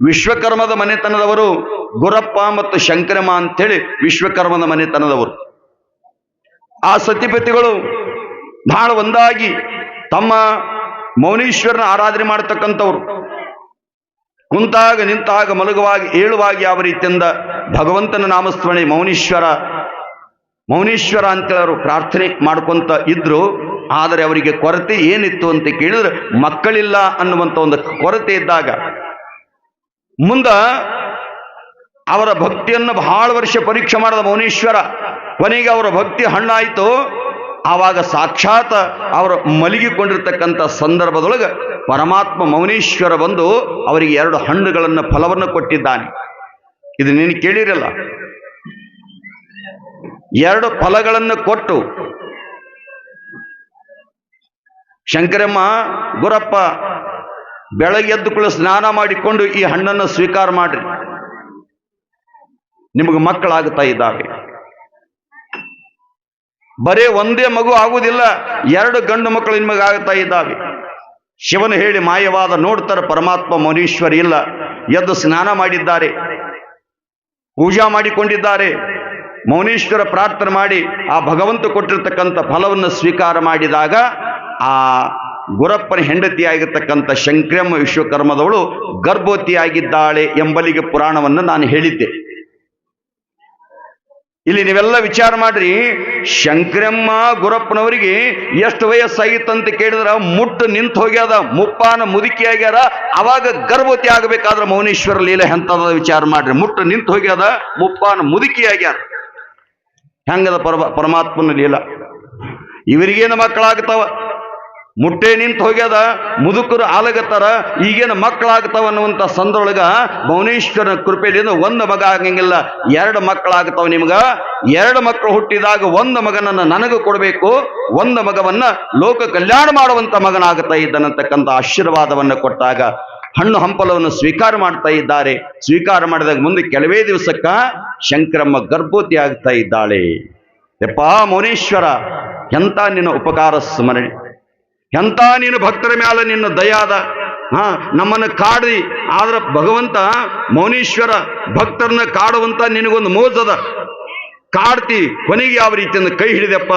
ವಿಶ್ವಕರ್ಮದ ಮನೆತನದವರು ಗುರಪ್ಪ ಮತ್ತು ಶಂಕರಮ್ಮ ಅಂತೇಳಿ ವಿಶ್ವಕರ್ಮದ ಮನೆತನದವರು. ಆ ಸತಿಪತಿಗಳು ಬಹಳ ಒಂದಾಗಿ ತಮ್ಮ ಮೌನೀಶ್ವರನ ಆರಾಧನೆ ಮಾಡತಕ್ಕಂಥವ್ರು. ಕುಂತಾಗ ನಿಂತಾಗ ಮಲಗುವಾಗಿ ಏಳುವಾಗಿ ಯಾವ ರೀತಿಯಿಂದ ಭಗವಂತನ ನಾಮಸ್ಮರಣೆ ಮೌನೀಶ್ವರ ಮೌನೀಶ್ವರ ಅಂತ ಅವರು ಪ್ರಾರ್ಥನೆ ಮಾಡ್ಕೊಂತ ಇದ್ರು. ಆದರೆ ಅವರಿಗೆ ಕೊರತೆ ಏನಿತ್ತು ಅಂತ ಕೇಳಿದ್ರೆ ಮಕ್ಕಳಿಲ್ಲ ಅನ್ನುವಂಥ ಒಂದು ಕೊರತೆ ಇದ್ದಾಗ ಮುಂದ ಅವರ ಭಕ್ತಿಯನ್ನು ಬಹಳ ವರ್ಷ ಪರೀಕ್ಷೆ ಮಾಡಿದ ಮೌನೇಶ್ವರ. ಕೊನೆಗೆ ಅವರ ಭಕ್ತಿ ಹಣ್ಣಾಯಿತು. ಆವಾಗ ಸಾಕ್ಷಾತ್ ಅವರು ಮಲಗಿಕೊಂಡಿರ್ತಕ್ಕಂಥ ಸಂದರ್ಭದೊಳಗೆ ಪರಮಾತ್ಮ ಮೌನೀಶ್ವರ ಬಂದು ಅವರಿಗೆ ಎರಡು ಹಣ್ಣುಗಳನ್ನು ಫಲವನ್ನು ಕೊಟ್ಟಿದ್ದಾನೆ. ಇದು ನೀನು ಕೇಳಿರಲ್ಲ. ಎರಡು ಫಲಗಳನ್ನು ಕೊಟ್ಟು ಶಂಕರಮ್ಮ, ಗುರಪ್ಪ ಬೆಳಗ್ಗೆ ಎದ್ದು ಕೂಡ ಸ್ನಾನ ಮಾಡಿಕೊಂಡು ಈ ಹಣ್ಣನ್ನು ಸ್ವೀಕಾರ ಮಾಡ್ರಿ. ನಿಮಗೆ ಮಕ್ಕಳಾಗುತ್ತಾ ಇದ್ದಾವೆ. ಬರೇ ಒಂದೇ ಮಗು ಆಗುವುದಿಲ್ಲ, ಎರಡು ಗಂಡು ಮಕ್ಕಳು ನಿಮಗೆ ಆಗುತ್ತಾ ಇದ್ದಾವೆ. ಶಿವನು ಹೇಳಿ, ಮಾಯವಾದ ನೋಡ್ತಾರೆ ಪರಮಾತ್ಮ ಮೌನೀಶ್ವರಿ ಇಲ್ಲ. ಎದ್ದು ಸ್ನಾನ ಮಾಡಿದ್ದಾರೆ. ಪೂಜಾ ಮಾಡಿಕೊಂಡಿದ್ದಾರೆ. ಮೌನೀಶ್ವರ ಪ್ರಾರ್ಥನೆ ಮಾಡಿ ಆ ಭಗವಂತ ಕೊಟ್ಟಿರ್ತಕ್ಕಂಥ ಫಲವನ್ನು ಸ್ವೀಕಾರ ಮಾಡಿದಾಗ ಆ ಗುರಪ್ಪನ ಹೆಂಡತಿಯಾಗಿರ್ತಕ್ಕಂಥ ಶಂಕ್ರಮ್ಮ ವಿಶ್ವಕರ್ಮದವಳು ಗರ್ಭವತಿಯಾಗಿದ್ದಾಳೆ ಎಂಬಲಿಗೆ ಪುರಾಣವನ್ನು ನಾನು ಹೇಳಿದ್ದೆ. ಇಲ್ಲಿ ನೀವೆಲ್ಲ ವಿಚಾರ ಮಾಡ್ರಿ, ಶಂಕ್ರಮ್ಮ ಗುರಪ್ಪನವರಿಗೆ ಎಷ್ಟು ವಯಸ್ಸಾಗಿತ್ತಂತ ಕೇಳಿದ್ರ, ಮುಟ್ಟು ನಿಂತು ಹೋಗ್ಯಾದ, ಮುಪ್ಪಾನ ಮುದುಕಿ ಆಗ್ಯಾರ ಅವಾಗ ಗರ್ಭವತಿ ಆಗಬೇಕಾದ್ರೆ ಮೌನೇಶ್ವರ ಲೀಲೆ ಎಂತದ ವಿಚಾರ ಮಾಡ್ರಿ, ಮುಟ್ಟು ನಿಂತು ಹೋಗ್ಯಾದ, ಮುಪ್ಪಾನ ಮುದುಕಿ ಆಗ್ಯಾರ ಹೆಂಗದ ಪರಮ ಪರಮಾತ್ಮನ ಲೀಲ? ಇವರಿಗೇನು ಮಕ್ಕಳಾಗ್ತಾವ? ಮುಟ್ಟೆ ನಿಂತು ಹೋಗ್ಯದ, ಮುದುಕರು ಆಲಗತ್ತಾರ, ಈಗೇನು ಮಕ್ಕಳಾಗ್ತಾವ ಅನ್ನುವಂಥ ಸಂದರೊಳಗ ಭುವನೇಶ್ವರನ ಕೃಪೆಯಿಂದ ಒಂದು ಮಗ ಆಗಂಗಿಲ್ಲ. ಎರಡು ಮಕ್ಕಳಾಗ್ತಾವ ನಿಮ್ಗ. ಎರಡು ಮಕ್ಕಳು ಹುಟ್ಟಿದಾಗ ಒಂದು ಮಗನನ್ನ ನನಗೆ ಕೊಡಬೇಕು. ಒಂದು ಮಗವನ್ನ ಲೋಕ ಕಲ್ಯಾಣ ಮಾಡುವಂತ ಮಗನಾಗ್ತಾ ಇದ್ದನಂತಕ್ಕಂಥ ಆಶೀರ್ವಾದವನ್ನು ಕೊಟ್ಟಾಗ ಹಣ್ಣು ಹಂಪಲವನ್ನು ಸ್ವೀಕಾರ ಮಾಡ್ತಾ ಇದ್ದಾರೆ. ಸ್ವೀಕಾರ ಮಾಡಿದಾಗ ಮುಂದೆ ಕೆಲವೇ ದಿವಸಕ್ಕ ಶಂಕರಮ್ಮ ಗರ್ಭವತಿ ಆಗ್ತಾ ಇದ್ದಾಳೆ. ಯಪ್ಪ ಮೌನೇಶ್ವರ, ಎಂತ ನಿನ್ನ ಉಪಕಾರ ಸ್ಮರಣೆ. ಎಂತ ನೀನು ಭಕ್ತರ ಮ್ಯಾಲ ನಿನ್ನ ದಯಾದ? ಹಾ, ನಮ್ಮನ್ನು ಕಾಡಿ ಆದ್ರೆ ಭಗವಂತ ಮೌನೀಶ್ವರ ಭಕ್ತರನ್ನ ಕಾಡುವಂತ ನಿನಗೊಂದು ಮೋಜದ. ಕಾಡ್ತಿ, ಕೊನೆಗೆ ಯಾವ ರೀತಿಯಿಂದ ಕೈ ಹಿಡಿದೆಪ್ಪ?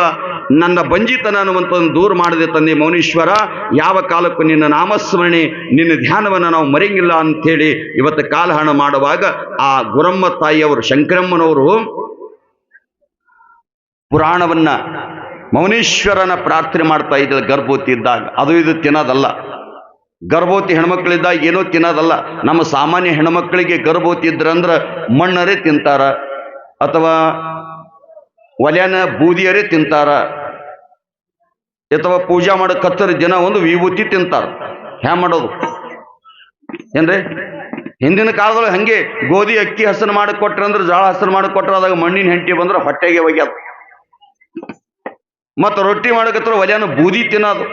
ನನ್ನ ಬಂಜಿತನ ಅನ್ನುವಂಥದ್ದು ದೂರ ಮಾಡಿದೆ ತಂದೆ ಮೌನೀಶ್ವರ. ಯಾವ ಕಾಲಕ್ಕೂ ನಿನ್ನ ನಾಮಸ್ಮರಣೆ, ನಿನ್ನ ಧ್ಯಾನವನ್ನು ನಾವು ಮರೆಯಂಗಿಲ್ಲ ಅಂಥೇಳಿ ಇವತ್ತು ಕಾಲಹರಣ ಮಾಡುವಾಗ ಆ ಗುರಮ್ಮ ತಾಯಿಯವರು, ಶಂಕರಮ್ಮನವರು ಪುರಾಣವನ್ನ ಮೌನೇಶ್ವರನ ಪ್ರಾರ್ಥನೆ ಮಾಡ್ತಾ ಇದ್ದ ಗರ್ಭವತಿ ಇದ್ದಾಗ, ಅದು ಇದು ತಿನ್ನೋದಲ್ಲ. ಗರ್ಭವತಿ ಹೆಣ್ಮಕ್ಳಿದ್ದಾಗ ಏನೋ ತಿನ್ನೋದಲ್ಲ. ನಮ್ಮ ಸಾಮಾನ್ಯ ಹೆಣ್ಮಕ್ಳಿಗೆ ಗರ್ಭವತಿ ಇದ್ರಂದ್ರೆ ಮಣ್ಣರೇ ತಿಂತಾರ, ಅಥವಾ ಒಲೆನ ಬೂದಿಯರೇ ತಿಂತಾರ, ಅಥವಾ ಪೂಜಾ ಮಾಡೋ ಕತ್ತರ ದಿನ ಒಂದು ವಿಭೂತಿ ತಿಂತಾರ. ಹ್ಯಾ ಮಾಡೋದು. ಏನ್ರಿ? ಹಿಂದಿನ ಕಾಲದೊಳಗೆ ಹಂಗೆ ಗೋಧಿ, ಅಕ್ಕಿ ಹಸನು ಮಾಡಿ ಕೊಟ್ರಂದ್ರೆ ಜಾಳ ಹಸರು ಮಾಡಿ ಕೊಟ್ರೆ ಅದಾಗ ಮಣ್ಣಿನ ಹೆಂಟಿ ಬಂದ್ರೆ ಹೊಟ್ಟೆಗೆ ಒಗ್ಯಾದ. ಮತ್ತು ರೊಟ್ಟಿ ಮಾಡಕತ್ರ ಒಲೆಯನ್ನು ಬೂದಿ ತಿನ್ನೋದು.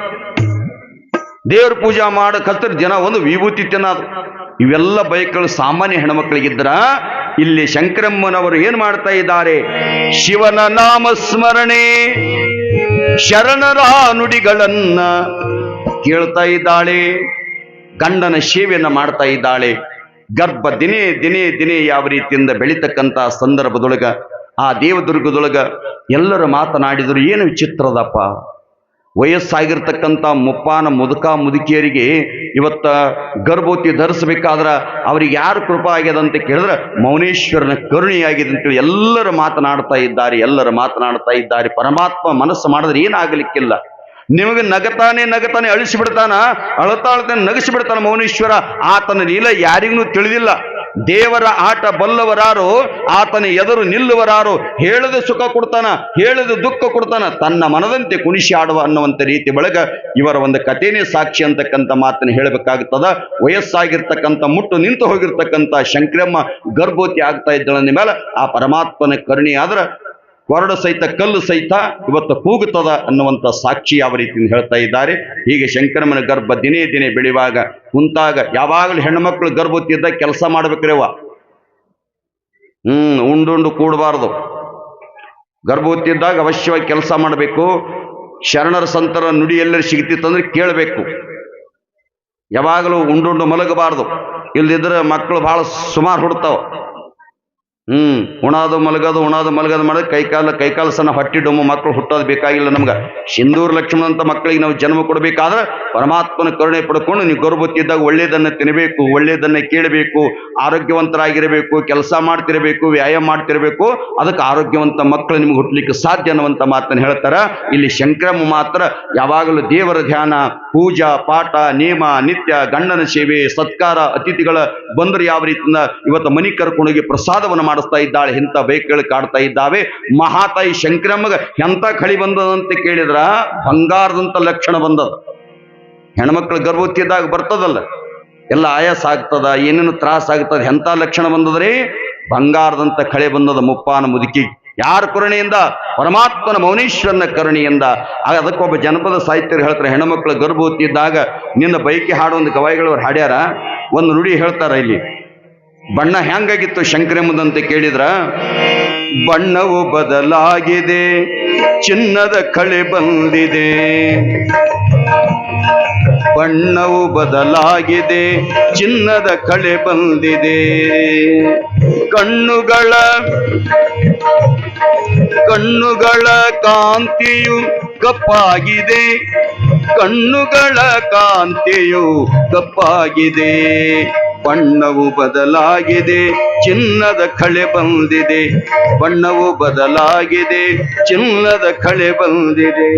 ದೇವ್ರ ಪೂಜಾ ಮಾಡಕತ್ರ ಜನ ಒಂದು ವಿಭೂತಿ ತಿನ್ನೋದು. ಇವೆಲ್ಲ ಬೈಕ್ಗಳು ಸಾಮಾನ್ಯ ಹೆಣ್ಮಕ್ಳಿಗಿದ್ರ ಇಲ್ಲಿ ಶಂಕರಮ್ಮನವರು ಏನ್ ಮಾಡ್ತಾ ಇದ್ದಾರೆ? ಶಿವನ ನಾಮ ಸ್ಮರಣೆ ಶರಣರ ನುಡಿಗಳನ್ನ ಕೇಳ್ತಾ ಇದ್ದಾಳೆ. ಗಂಡನ ಸೇವೆಯನ್ನ ಮಾಡ್ತಾ ಇದ್ದಾಳೆ. ಗರ್ಭ ದಿನೇ ದಿನೇ ದಿನೇ ಯಾವ ರೀತಿಯಿಂದ ಬೆಳಿತಕ್ಕಂಥ ಸಂದರ್ಭದೊಳಗ ಆ ದೇವದುರ್ಗದೊಳಗೆ ಎಲ್ಲರೂ ಮಾತನಾಡಿದರು, ಏನು ವಿಚಿತ್ರದಪ್ಪ? ವಯಸ್ಸಾಗಿರ್ತಕ್ಕಂಥ ಮುಪ್ಪಾನ ಮುದುಕ ಮುದುಕಿಯರಿಗೆ ಇವತ್ತ ಗರ್ಭವತಿ ಧರಿಸಬೇಕಾದ್ರೆ ಅವ್ರಿಗೆ ಯಾರು ಕೃಪಾ ಆಗ್ಯದ ಅಂತ ಕೇಳಿದ್ರೆ, ಮೌನೇಶ್ವರನ ಕರುಣೆಯಾಗಿದೆ ಅಂತೇಳಿ ಎಲ್ಲರೂ ಮಾತನಾಡ್ತಾ ಇದ್ದಾರೆ, ಎಲ್ಲರೂ ಮಾತನಾಡ್ತಾ ಇದ್ದಾರೆ. ಪರಮಾತ್ಮ ಮನಸ್ಸು ಮಾಡಿದ್ರೆ ಏನಾಗಲಿಕ್ಕಿಲ್ಲ. ನಿಮಗೆ ನಗತಾನೆ ನಗತಾನೆ ಅಳಿಸಿ ಬಿಡ್ತಾನ ಅಳತಾ ಅಳತಾನೆ ನಗಿಸಿ ಬಿಡ್ತಾನ ಮೌನೇಶ್ವರ. ಆತನ ಲೀಲ ಯಾರಿಗೂ ತಿಳಿದಿಲ್ಲ. ದೇವರ ಆಟ ಬಲ್ಲವರಾರು, ಆತನ ಎದುರು ನಿಲ್ಲುವರಾರು, ಹೇಳದ ಸುಖ ಕೊಡ್ತಾನ, ಹೇಳದ ದುಃಖ ಕೊಡ್ತಾನ, ತನ್ನ ಮನದಂತೆ ಕುಣಿಸಿ ಆಡುವ ಅನ್ನುವಂಥ ರೀತಿ ಬಳಗ ಇವರ ಒಂದು ಕಥೆನೇ ಸಾಕ್ಷಿ ಅಂತಕ್ಕಂಥ ಮಾತನ್ನು ಹೇಳಬೇಕಾಗುತ್ತದ. ವಯಸ್ಸಾಗಿರ್ತಕ್ಕಂಥ, ಮುಟ್ಟು ನಿಂತು ಹೋಗಿರ್ತಕ್ಕಂಥ ಶಂಕ್ರಮ್ಮ ಗರ್ಭವತಿ ಆಗ್ತಾ ಇದ್ದಳ ಮೇಲೆ ಆ ಪರಮಾತ್ಮನ ಕರುಣೆ ಆದ್ರ ಕೊರಡು ಸಹಿತ, ಕಲ್ಲು ಸಹಿತ ಇವತ್ತು ಕೂಗುತ್ತದ ಅನ್ನುವಂಥ ಸಾಕ್ಷಿ ಯಾವ ರೀತಿ ಹೇಳ್ತಾ ಇದ್ದಾರೆ. ಹೀಗೆ ಶಂಕರಮನ ಗರ್ಭ ದಿನೇ ದಿನೇ ಬೆಳೆಯುವಾಗ ಕುಂತಾಗ ಯಾವಾಗಲೂ ಹೆಣ್ಮಕ್ಳು ಗರ್ಭತ್ತಿದ್ದ ಕೆಲಸ ಮಾಡ್ಬೇಕ್ರೇವ ಹ್ಮ್ ಉಂಡುಂಡು ಕೂಡಬಾರ್ದು. ಗರ್ಭವತಿ ಇದ್ದಾಗ ಅವಶ್ಯವಾಗಿ ಕೆಲಸ ಮಾಡಬೇಕು. ಶರಣರ ಸಂತರ ನುಡಿ ಎಲ್ಲರೂ ಸಿಗ್ತಿತ್ತಂದ್ರೆ ಕೇಳಬೇಕು. ಯಾವಾಗಲೂ ಉಂಡುಂಡು ಮಲಗಬಾರದು. ಇಲ್ದಿದ್ರೆ ಮಕ್ಕಳು ಭಾಳ ಸುಮಾರು ಹುಡ್ತಾವ. ಹ್ಮ್, ಉಣಾದು ಮಲಗದು ಉಣಾದು ಮಲಗದು ಮಾಡೋದು ಕೈಕಾಲ ಕೈಕಾಲ ಸಣ್ಣ ಹೊಟ್ಟಿ ಡೊಮ್ಮು ಮಕ್ಕಳು ಹುಟ್ಟೋದು ಬೇಕಾಗಿಲ್ಲ ನಮ್ಗೆ. ಸಿಂಧೂರ್ ಲಕ್ಷ್ಮಣ ಅಂತ ಮಕ್ಕಳಿಗೆ ನಾವು ಜನ್ಮ ಕೊಡಬೇಕಾದ್ರೆ ಪರಮಾತ್ಮನ ಕರುಣೆ ಪಡ್ಕೊಂಡು ನೀವು ಗರ್ಭತ್ತಿದ್ದಾಗ ಒಳ್ಳೇದನ್ನ ತಿನ್ನಬೇಕು ಒಳ್ಳೇದನ್ನ ಕೇಳಬೇಕು, ಆರೋಗ್ಯವಂತರಾಗಿರಬೇಕು, ಕೆಲಸ ಮಾಡ್ತಿರಬೇಕು, ವ್ಯಾಯಾಮ ಮಾಡ್ತಿರಬೇಕು, ಅದಕ್ಕೆ ಆರೋಗ್ಯವಂತ ಮಕ್ಕಳು ನಿಮ್ಗೆ ಹುಟ್ಟಲಿಕ್ಕೆ ಸಾಧ್ಯ ಅನ್ನುವಂತ ಮಾತನ್ನು ಹೇಳ್ತಾರ. ಇಲ್ಲಿ ಶಂಕ್ರಮ್ಮ ಮಾತ್ರ ಯಾವಾಗಲೂ ದೇವರ ಧ್ಯಾನ, ಪೂಜಾ, ಪಾಠ ನಿಯಮ ನಿತ್ಯ, ಗಂಡನ ಸೇವೆ, ಸತ್ಕಾರ, ಅತಿಥಿಗಳ ಬಂದರು ಯಾವ ರೀತಿಯಿಂದ ಇವತ್ತು ಮನಿ ಕರ್ಕೊಂಡೋಗಿ ಪ್ರಸಾದವನ್ನು ಮಾಡಿಸ್ತಾ ಇದ್ದಾಳೆ, ಇಂಥ ಬೈಕ್ಗಳು ಕಾಡ್ತಾ ಇದ್ದಾವೆ. ಮಹಾತಾಯಿ ಶಂಕರಮ್ಮಗ ಎಂತ ಕಳಿ ಬಂದದಂತ ಕೇಳಿದ್ರ? ಬಂಗಾರದಂತ ಲಕ್ಷಣ ಬಂದದ. ಹೆಣ್ಮಕ್ಳು ಗರ್ಭವತಿಯದಾಗ ಬರ್ತದಲ್ಲ, ಎಲ್ಲ ಆಯಾಸ ಆಗ್ತದ, ಏನೇನು ತ್ರಾಸ ಆಗ್ತದ ಎಂತ ಲಕ್ಷಣ ಬಂದದ್ರಿ? ಬಂಗಾರದಂತ ಕಳೆ ಬಂದದ ಮುಪ್ಪಾನ ಮುದುಕಿ. ಯಾರ ಕರುಣೆಯಿಂದ? ಪರಮಾತ್ಮನ ಮೌನೇಶ್ವರನ ಕರುಣೆಯಿಂದ. ಅದಕ್ಕೊಬ್ಬ ಜನಪದ ಸಾಹಿತ್ಯರು ಹೇಳ್ತಾರೆ, ಹೆಣ್ಮಕ್ಳು ಗರ್ಭವತಿ ಇದ್ದಾಗ ನಿನ್ನ ಬೈಕಿ ಹಾಡೋ ಒಂದು ಗವಾಯಿಗಳವ್ರು ಹಾಡ್ಯಾರ? ಒಂದು ನುಡಿ ಹೇಳ್ತಾರ ಇಲ್ಲಿ. ಬಣ್ಣ ಹೆಂಗಾಗಿತ್ತು ಶಂಕರಮ್ಮದಂತ ಕೇಳಿದ್ರ? ಬಣ್ಣವು ಬದಲಾಗಿದೆ, ಚಿನ್ನದ ಕಳೆ ಬಂದಿದೆ. ಬಣ್ಣವು ಬದಲಾಗಿದೆ, ಚಿನ್ನದ ಕಳೆ ಬಂದಿದೆ. ಕಣ್ಣುಗಳ ಕಣ್ಣುಗಳ ಕಾಂತಿಯು ಕಪ್ಪಾಗಿದೆ. ಕಣ್ಣುಗಳ ಕಾಂತಿಯು ತಪ್ಪಾಗಿದೆ ಬಣ್ಣವು ಬದಲಾಗಿದೆ ಚಿನ್ನದ ಕಳೆ ಬಂದಿದೆ ಬಣ್ಣವು ಬದಲಾಗಿದೆ ಚಿನ್ನದ ಕಳೆ ಬಂದಿದೆ.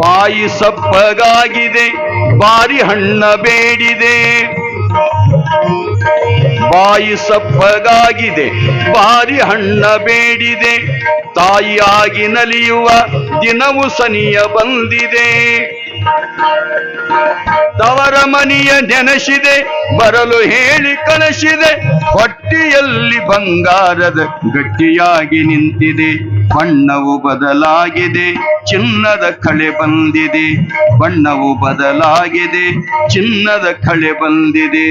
ಬಾಯಿ ಸಪ್ಪಗಾಗಿದೆ ಬಾರಿ ಹಣ್ಣ ಬೇಡಿದೆ. ಬಾಯಿ ಸಪ್ಪಗಾಗಿದೆ ಬಾರಿ ಹಣ್ಣ ಬೇಡಿದೆ. ತಾಯಿಯಾಗಿ ನಲಿಯುವ ದಿನವು ಸನಿಯ ಬಂದಿದೆ. ತವರ ಮನಿಯ ನೆನೆಸಿದೆ ಬರಲು ಹೇಳಿ ಕಳಿಸಿದೆ, ಹೊಟ್ಟಿಯಲ್ಲಿ ಬಂಗಾರದ ಗಟ್ಟಿಯಾಗಿ ನಿಂತಿದೆ, ಬಣ್ಣವು ಬದಲಾಗಿದೆ, ಚಿನ್ನದ ಕಳೆ ಬಂದಿದೆ, ಬಣ್ಣವು ಬದಲಾಗಿದೆ, ಚಿನ್ನದ ಕಳೆ ಬಂದಿದೆ.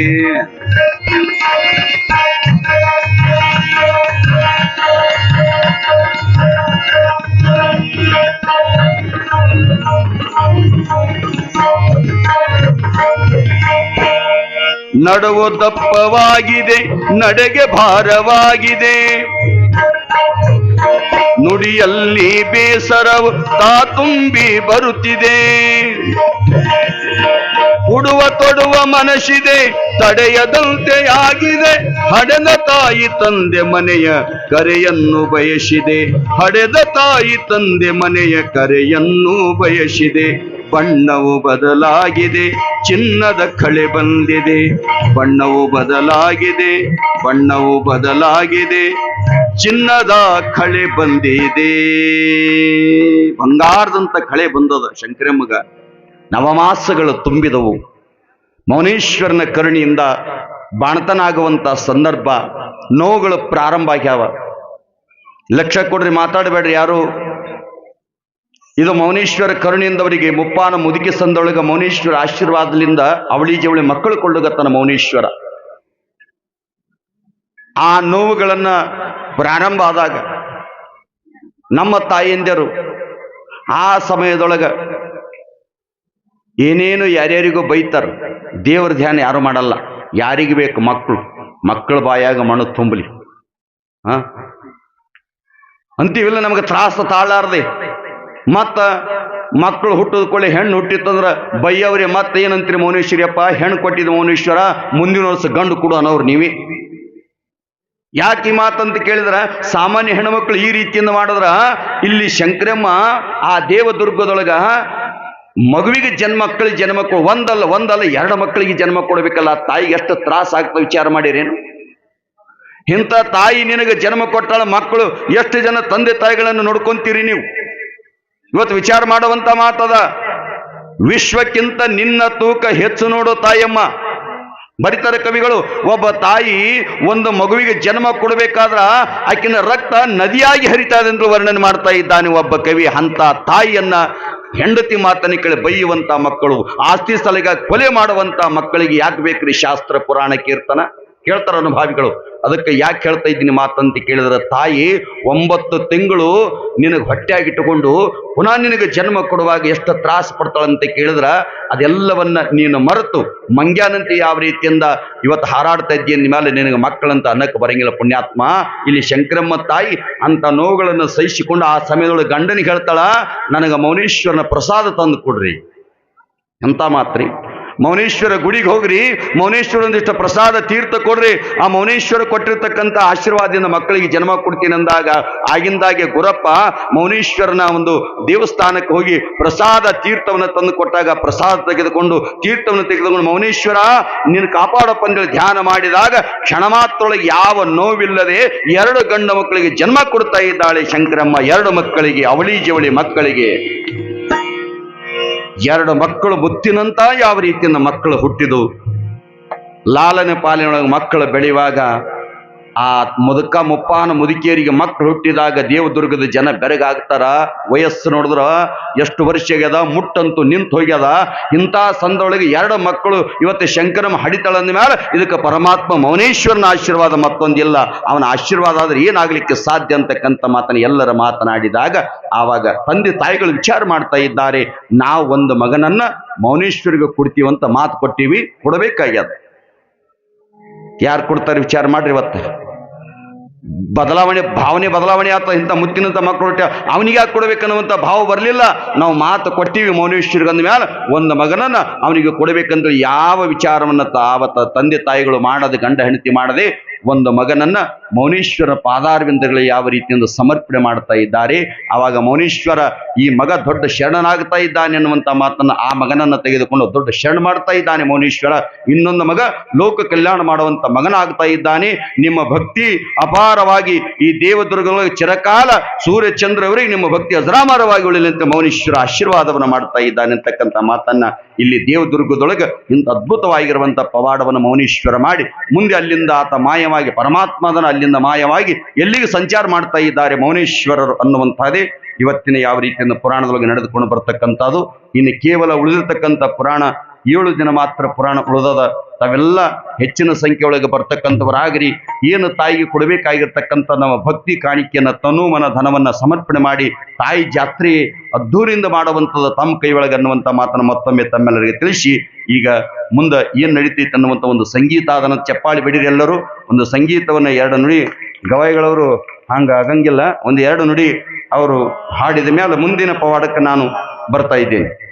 ನಡುವು ದಪ್ಪವಾಗಿದೆ ನಡೆಗೆ ಭಾರವಾಗಿದೆ. ನುಡಿಯಲ್ಲಿ ಬೇಸರವು ತಾ ತುಂಬಿ ಬರುತ್ತಿದೆ. ಉಡುವ ತೊಡುವ ಮನಸ್ಸಿದೆ, ತಡೆಯದಂತೆ ಆಗಿದೆ. ಹಡೆದ ತಾಯಿ ತಂದೆ ಮನೆಯ ಕರೆಯನ್ನು ಬಯಸಿದೆ. ಹಡೆದ ತಾಯಿ ತಂದೆ ಮನೆಯ ಕರೆಯನ್ನು ಬಯಸಿದೆ. ಬಣ್ಣವು ಬದಲಾಗಿದೆ, ಚಿನ್ನದ ಕಳೆ ಬಂದಿದೆ. ಬಣ್ಣವು ಬದಲಾಗಿದೆ ಬಣ್ಣವು ಬದಲಾಗಿದೆ. ಚಿನ್ನದ ಕಳೆ ಬಂದಿದೆ. ಬಂಗಾರದಂತ ಕಳೆ ಬಂದದ ಶಂಕರಮ್ಮಗ. ನವಮಾಸಗಳು ತುಂಬಿದವು. ಮೌನೇಶ್ವರನ ಕರುಣೆಯಿಂದ ಬಾಣತನಾಗುವಂತ ಸಂದರ್ಭ ನೋವುಗಳು ಪ್ರಾರಂಭ ಆಗ್ಯಾವ. ಲಕ್ಷ ಕೊಡ್ರಿ ಮಾತಾಡಬೇಡ್ರಿ ಯಾರು? ಇದು ಮೌನೇಶ್ವರ ಕರುಣೆಯಿಂದ ಅವರಿಗೆ ಮುಪ್ಪಾನ ಮುದುಕಿ ಸಂದೊಳಗ ಮೌನೇಶ್ವರ ಆಶೀರ್ವಾದದಿಂದ ಅವಳಿ ಜವಳಿ ಮಕ್ಕಳು ಕೊಳ್ಳುಗತ್ತನ ಮೌನೇಶ್ವರ. ಆ ನೋವುಗಳನ್ನ ಪ್ರಾರಂಭ ಆದಾಗ ನಮ್ಮ ತಾಯಿಯಂದಿರು ಆ ಸಮಯದೊಳಗ ಏನೇನು ಯಾರ್ಯಾರಿಗೂ ಬೈತಾರ, ದೇವರ ಧ್ಯಾನ ಯಾರು ಮಾಡಲ್ಲ. ಯಾರಿಗೆ ಬೇಕು? ಮಕ್ಕಳು. ಮಕ್ಕಳ ಬಾಯಾಗ ಮಣ್ಣು ತುಂಬಲಿ. ಹ? ಅಂತೀವಿಲ್ಲ ನಮಗೆ ತ್ರಾಸ ತಾಳಾರದೆ. ಮತ್ತ ಮಕ್ಕಳು ಹುಟ್ಟದ ಕೊಳ್ಳೆ ಹೆಣ್ಣು ಹುಟ್ಟಿತ್ತಂದ್ರೆ ಬೈಯವ್ರೆ, ಮತ್ತೆ ಏನಂತೀರಿ ಮೌನೇಶ್ವರಿಯಪ್ಪ? ಹೆಣ್ಣು ಕೊಟ್ಟಿದ್ದು ಮೌನೇಶ್ವರ, ಮುಂದಿನ ವರ್ಷ ಗಂಡು ಕೊಡು ಅನ್ನೋರು ನೀವೇ. ಯಾಕೆ ಈ ಮಾತಂತ ಕೇಳಿದ್ರೆ? ಸಾಮಾನ್ಯ ಹೆಣ್ಮಕ್ಳು ಈ ರೀತಿಯಿಂದ ಮಾಡಿದ್ರ, ಇಲ್ಲಿ ಶಂಕರಮ್ಮ ಆ ದೇವದುರ್ಗದೊಳಗ ಮಗುವಿಗೆ ಜನ್ಮ ಜನ್ಮ ಕೊ ಒಂದಲ್ಲ ಒಂದಲ್ಲ, ಎರಡು ಮಕ್ಕಳಿಗೆ ಜನ್ಮ ಕೊಡಬೇಕಲ್ಲ ತಾಯಿಗೆ ಎಷ್ಟು ತ್ರಾಸ ಆಗ್ತಾ ವಿಚಾರ ಮಾಡಿರೇನು? ಇಂಥ ತಾಯಿ ನಿನಗೆ ಜನ್ಮ ಕೊಟ್ಟಾಳ, ಮಕ್ಕಳು ಎಷ್ಟು ಜನ ತಂದೆ ತಾಯಿಗಳನ್ನು ನೋಡ್ಕೊಂತೀರಿ ನೀವು? ಇವತ್ತು ವಿಚಾರ ಮಾಡುವಂತ ಮಾತದ, ವಿಶ್ವಕ್ಕಿಂತ ನಿನ್ನ ತೂಕ ಹೆಚ್ಚು ನೋಡು ತಾಯಮ್ಮ. ಬರಿತಾರೆ ಕವಿಗಳು, ಒಬ್ಬ ತಾಯಿ ಒಂದು ಮಗುವಿಗೆ ಜನ್ಮ ಕೊಡಬೇಕಾದ್ರ ಆಕಿನ ರಕ್ತ ನದಿಯಾಗಿ ಹರಿತಾ ಇದೆ ವರ್ಣನೆ ಮಾಡ್ತಾ ಇದ್ದಾನೆ ಒಬ್ಬ ಕವಿ. ಅಂತ ತಾಯಿಯನ್ನ ಹೆಂಡತಿ ಮಾತನ್ನ ಕೇಳಿ ಬೈಯುವಂತ ಮಕ್ಕಳು, ಆಸ್ತಿ ಸಲಗ ಕೊಲೆ ಮಾಡುವಂತ ಮಕ್ಕಳಿಗೆ ಯಾಕೆ ಬೇಕ್ರಿ ಶಾಸ್ತ್ರ, ಪುರಾಣ, ಕೀರ್ತನ? ಕೇಳ್ತಾರ ಅನುಭಾವಿಗಳು. ಅದಕ್ಕೆ ಯಾಕೆ ಹೇಳ್ತಾ ಇದ್ದೀನಿ ಮಾತಂತ ಕೇಳಿದ್ರೆ, ತಾಯಿ, ಒಂಬತ್ತು ತಿಂಗಳು ನಿನಗೆ ಹೊಟ್ಟೆಯಾಗಿಟ್ಟುಕೊಂಡು ಪುನಃ ನಿನಗೆ ಜನ್ಮ ಕೊಡುವಾಗ ಎಷ್ಟು ತ್ರಾಸ ಪಡ್ತಾಳಂತ ಕೇಳಿದ್ರೆ, ಅದೆಲ್ಲವನ್ನ ನೀನು ಮರೆತು, ಮಂಗ್ಯಾನಂತೆ ಯಾವ ರೀತಿಯಿಂದ ಇವತ್ತು ಹಾರಾಡ್ತಾ ಇದ್ದೀನಿ ಮೇಲೆ ನಿನಗೆ ಮಕ್ಕಳಂತ ಅನ್ನಕ್ಕೆ ಬರಂಗಿಲ್ಲ ಪುಣ್ಯಾತ್ಮ. ಇಲ್ಲಿ ಶಂಕರಮ್ಮ ತಾಯಿ ಅಂತ ನೋವುಗಳನ್ನು ಸಹಿಸಿಕೊಂಡು ಆ ಸಮಯದೊಳಗೆ ಗಂಡನಿಗೆ ಹೇಳ್ತಾಳ, ನನಗೆ ಮೌನೇಶ್ವರನ ಪ್ರಸಾದ ತಂದು ಕೊಡ್ರಿ. ಅಂತ ಮಾತ್ರಿ? ಮೌನೇಶ್ವರ ಗುಡಿಗೆ ಹೋಗ್ರಿ. ಮೌನೇಶ್ವರ ಒಂದಿಷ್ಟು ಪ್ರಸಾದ ತೀರ್ಥ ಕೊಡ್ರಿ. ಆ ಮೌನೇಶ್ವರ ಕೊಟ್ಟಿರ್ತಕ್ಕಂಥ ಆಶೀರ್ವಾದದಿಂದ ಮಕ್ಕಳಿಗೆ ಜನ್ಮ ಕೊಡ್ತೀನಿ ಅಂದಾಗ ಆಗಿಂದಾಗೆ ಗುರಪ್ಪ ಮೌನೇಶ್ವರನ ಒಂದು ದೇವಸ್ಥಾನಕ್ಕೆ ಹೋಗಿ ಪ್ರಸಾದ ತೀರ್ಥವನ್ನು ತಂದು ಕೊಟ್ಟಾಗ ಪ್ರಸಾದ ತೆಗೆದುಕೊಂಡು, ತೀರ್ಥವನ್ನು ತೆಗೆದುಕೊಂಡು ಮೌನೇಶ್ವರ ನೀನು ಕಾಪಾಡಪ್ಪ ಅಂತೇಳಿ ಧ್ಯಾನ ಮಾಡಿದಾಗ ಕ್ಷಣ ಮಾತ್ರೊಳಗೆ ಯಾವ ನೋವಿಲ್ಲದೆ ಎರಡು ಗಂಡು ಮಕ್ಕಳಿಗೆ ಜನ್ಮ ಕೊಡ್ತಾ ಇದ್ದಾಳೆ ಶಂಕರಮ್ಮ. ಎರಡು ಮಕ್ಕಳಿಗೆ, ಅವಳಿ ಜವಳಿ ಮಕ್ಕಳಿಗೆ. ಎರಡು ಮಕ್ಕಳು ಮುತ್ತಿನಂತ ಯಾವ ರೀತಿಯಿಂದ ಮಕ್ಕಳು ಹುಟ್ಟಿದು? ಲಾಲನೆ ಪಾಲಿನೊಳಗೆ ಮಕ್ಕಳು ಬೆಳೆಯುವಾಗ ಆ ಮುದುಕ ಮುಪ್ಪಾನ ಮುದುಕಿಯರಿಗೆ ಮಕ್ಕಳು ಹುಟ್ಟಿದಾಗ ದೇವದುರ್ಗದ ಜನ ಬೆರಗಾಗ್ತಾರ. ವಯಸ್ಸು ನೋಡಿದ್ರ ಎಷ್ಟು ವರ್ಷ ಆಗ್ಯದ ಮುಟ್ಟಂತೂ ನಿಂತು ಹೋಗ್ಯದ. ಇಂಥ ಸಂದೊಳಗೆ ಎರಡು ಮಕ್ಕಳು ಇವತ್ತು ಶಂಕರಮ್ಮ ಹಡಿತಳಂದ ಮೇಲೆ ಇದಕ್ಕೆ ಪರಮಾತ್ಮ ಮೌನೇಶ್ವರನ ಆಶೀರ್ವಾದ ಮತ್ತೊಂದಿಲ್ಲ. ಅವನ ಆಶೀರ್ವಾದ ಆದ್ರೆ ಏನಾಗ್ಲಿಕ್ಕೆ ಸಾಧ್ಯ ಅಂತಕ್ಕಂಥ ಮಾತನ್ನ ಎಲ್ಲರ ಮಾತನಾಡಿದಾಗ ಆವಾಗ ತಂದೆ ತಾಯಿಗಳು ವಿಚಾರ ಮಾಡ್ತಾ ಇದ್ದಾರೆ. ನಾವು ಒಂದು ಮಗನನ್ನ ಮೌನೇಶ್ವರಿಗೆ ಕೊಡ್ತೀವಂತ ಮಾತು ಕೊಟ್ಟಿವಿ, ಕೊಡಬೇಕಾಗ್ಯದ. ಯಾರು ಕೊಡ್ತಾರೆ ವಿಚಾರ ಮಾಡ್ರಿ ಇವತ್ತು? ಬದಲಾವಣೆ, ಭಾವನೆ ಬದಲಾವಣೆ ಆತ, ಇಂಥ ಮುತ್ತಿನಂತ ಮಕ್ಕಳು ಅವನಿಗೆ ಯಾಕೆ ಕೊಡಬೇಕನ್ನುವಂಥ ಭಾವ ಬರಲಿಲ್ಲ. ನಾವು ಮಾತು ಕೊಟ್ಟಿವಿ ಮೌನೇಶ್ವರಿಗಂದ ಮೇಲೆ ಒಂದು ಮಗನನ್ನು ಅವನಿಗೆ ಕೊಡಬೇಕಂದ್ರೆ ಯಾವ ವಿಚಾರವನ್ನು ತಾವತ್ತ ತಂದೆ ತಾಯಿಗಳು ಮಾಡದೆ ಗಂಡ ಹೆಂಡತಿ ಮಾಡದೆ ಒಂದು ಮಗನನ್ನ ಮೌನೇಶ್ವರ ಪಾದಾರ್ವಿಂದಗಳು ಯಾವ ರೀತಿಯಿಂದ ಸಮರ್ಪಣೆ ಮಾಡ್ತಾ ಇದ್ದಾರೆ, ಆವಾಗ ಮೌನೇಶ್ವರ ಈ ಮಗ ದೊಡ್ಡ ಶರಣನಾಗ್ತಾ ಇದ್ದಾನೆ ಅನ್ನುವಂಥ ಮಾತನ್ನ ಆ ಮಗನನ್ನ ತೆಗೆದುಕೊಂಡು ದೊಡ್ಡ ಶರಣ ಮಾಡ್ತಾ ಇದ್ದಾನೆ ಮೌನೇಶ್ವರ. ಇನ್ನೊಂದು ಮಗ ಲೋಕ ಕಲ್ಯಾಣ ಮಾಡುವಂತ ಮಗನಾಗ್ತಾ ಇದ್ದಾನೆ. ನಿಮ್ಮ ಭಕ್ತಿ ಅಪಾರವಾಗಿ ಈ ದೇವದುರ್ಗಗಳ ಚಿರಕಾಲ ಸೂರ್ಯ ಚಂದ್ರವರಿಗೆ ನಿಮ್ಮ ಭಕ್ತಿ ಅಜರಾಮರವಾಗಿ ಅಂತ ಮೌನೇಶ್ವರ ಆಶೀರ್ವಾದವನ್ನು ಮಾಡ್ತಾ ಇದ್ದಾನೆ ಅಂತಕ್ಕಂಥ ಮಾತನ್ನ ಇಲ್ಲಿ ದೇವದುರ್ಗದೊಳಗೆ ಇಂಥ ಅದ್ಭುತವಾಗಿರುವಂಥ ಪವಾಡವನ್ನು ಮೌನೇಶ್ವರ ಮಾಡಿ ಮುಂದೆ ಅಲ್ಲಿಂದ ಆತ ಮಾಯವಾಗಿ ಪರಮಾತ್ಮದನ ಅಲ್ಲಿಂದ ಮಾಯವಾಗಿ ಎಲ್ಲಿಗೆ ಸಂಚಾರ ಮಾಡ್ತಾ ಇದ್ದಾರೆ ಮೌನೇಶ್ವರರು ಅನ್ನುವಂಥದ್ದೇ ಇವತ್ತಿನ ಯಾವ ರೀತಿಯಿಂದ ಪುರಾಣದೊಳಗೆ ನಡೆದುಕೊಂಡು ಬರ್ತಕ್ಕಂಥದ್ದು. ಇನ್ನು ಕೇವಲ ಉಳಿದಿರ್ತಕ್ಕಂಥ ಪುರಾಣ ಏಳು ದಿನ ಮಾತ್ರ ಪುರಾಣ ಉಳಿದದ. ತಾವೆಲ್ಲ ಹೆಚ್ಚಿನ ಸಂಖ್ಯೆ ಒಳಗೆ ಬರ್ತಕ್ಕಂಥವರಾಗಿರಿ. ಏನು ತಾಯಿಗೆ ಕೊಡಬೇಕಾಗಿರ್ತಕ್ಕಂಥ ನಮ್ಮ ಭಕ್ತಿ ಕಾಣಿಕೆಯನ್ನು ತನು ಮನ ಧನವನ್ನು ಸಮರ್ಪಣೆ ಮಾಡಿ ತಾಯಿ ಜಾತ್ರೆ ಅದ್ದೂರಿಯಿಂದ ಮಾಡುವಂಥದ್ದು ತಮ್ಮ ಕೈ ಒಳಗೆ ಅನ್ನುವಂಥ ಮಾತನ್ನು ಮತ್ತೊಮ್ಮೆ ತಮ್ಮೆಲ್ಲರಿಗೆ ತಿಳಿಸಿ. ಈಗ ಮುಂದೆ ಏನು ನಡೀತೈತೆ ಅನ್ನುವಂಥ ಒಂದು ಸಂಗೀತ ಅದನ್ನು ಚಪ್ಪಾಳಿ ಬಿಡಿರಿ ಎಲ್ಲರೂ. ಒಂದು ಸಂಗೀತವನ್ನು ಎರಡು ನುಡಿ ಗವಾಯಿಗಳವರು ಹಂಗೆ ಆಗಂಗಿಲ್ಲ. ಒಂದು ಎರಡು ನುಡಿ ಅವರು ಹಾಡಿದ ಮೇಲೆ ಮುಂದಿನ ಪವಾಡಕ್ಕೆ ನಾನು ಬರ್ತಾ ಇದ್ದೇನೆ.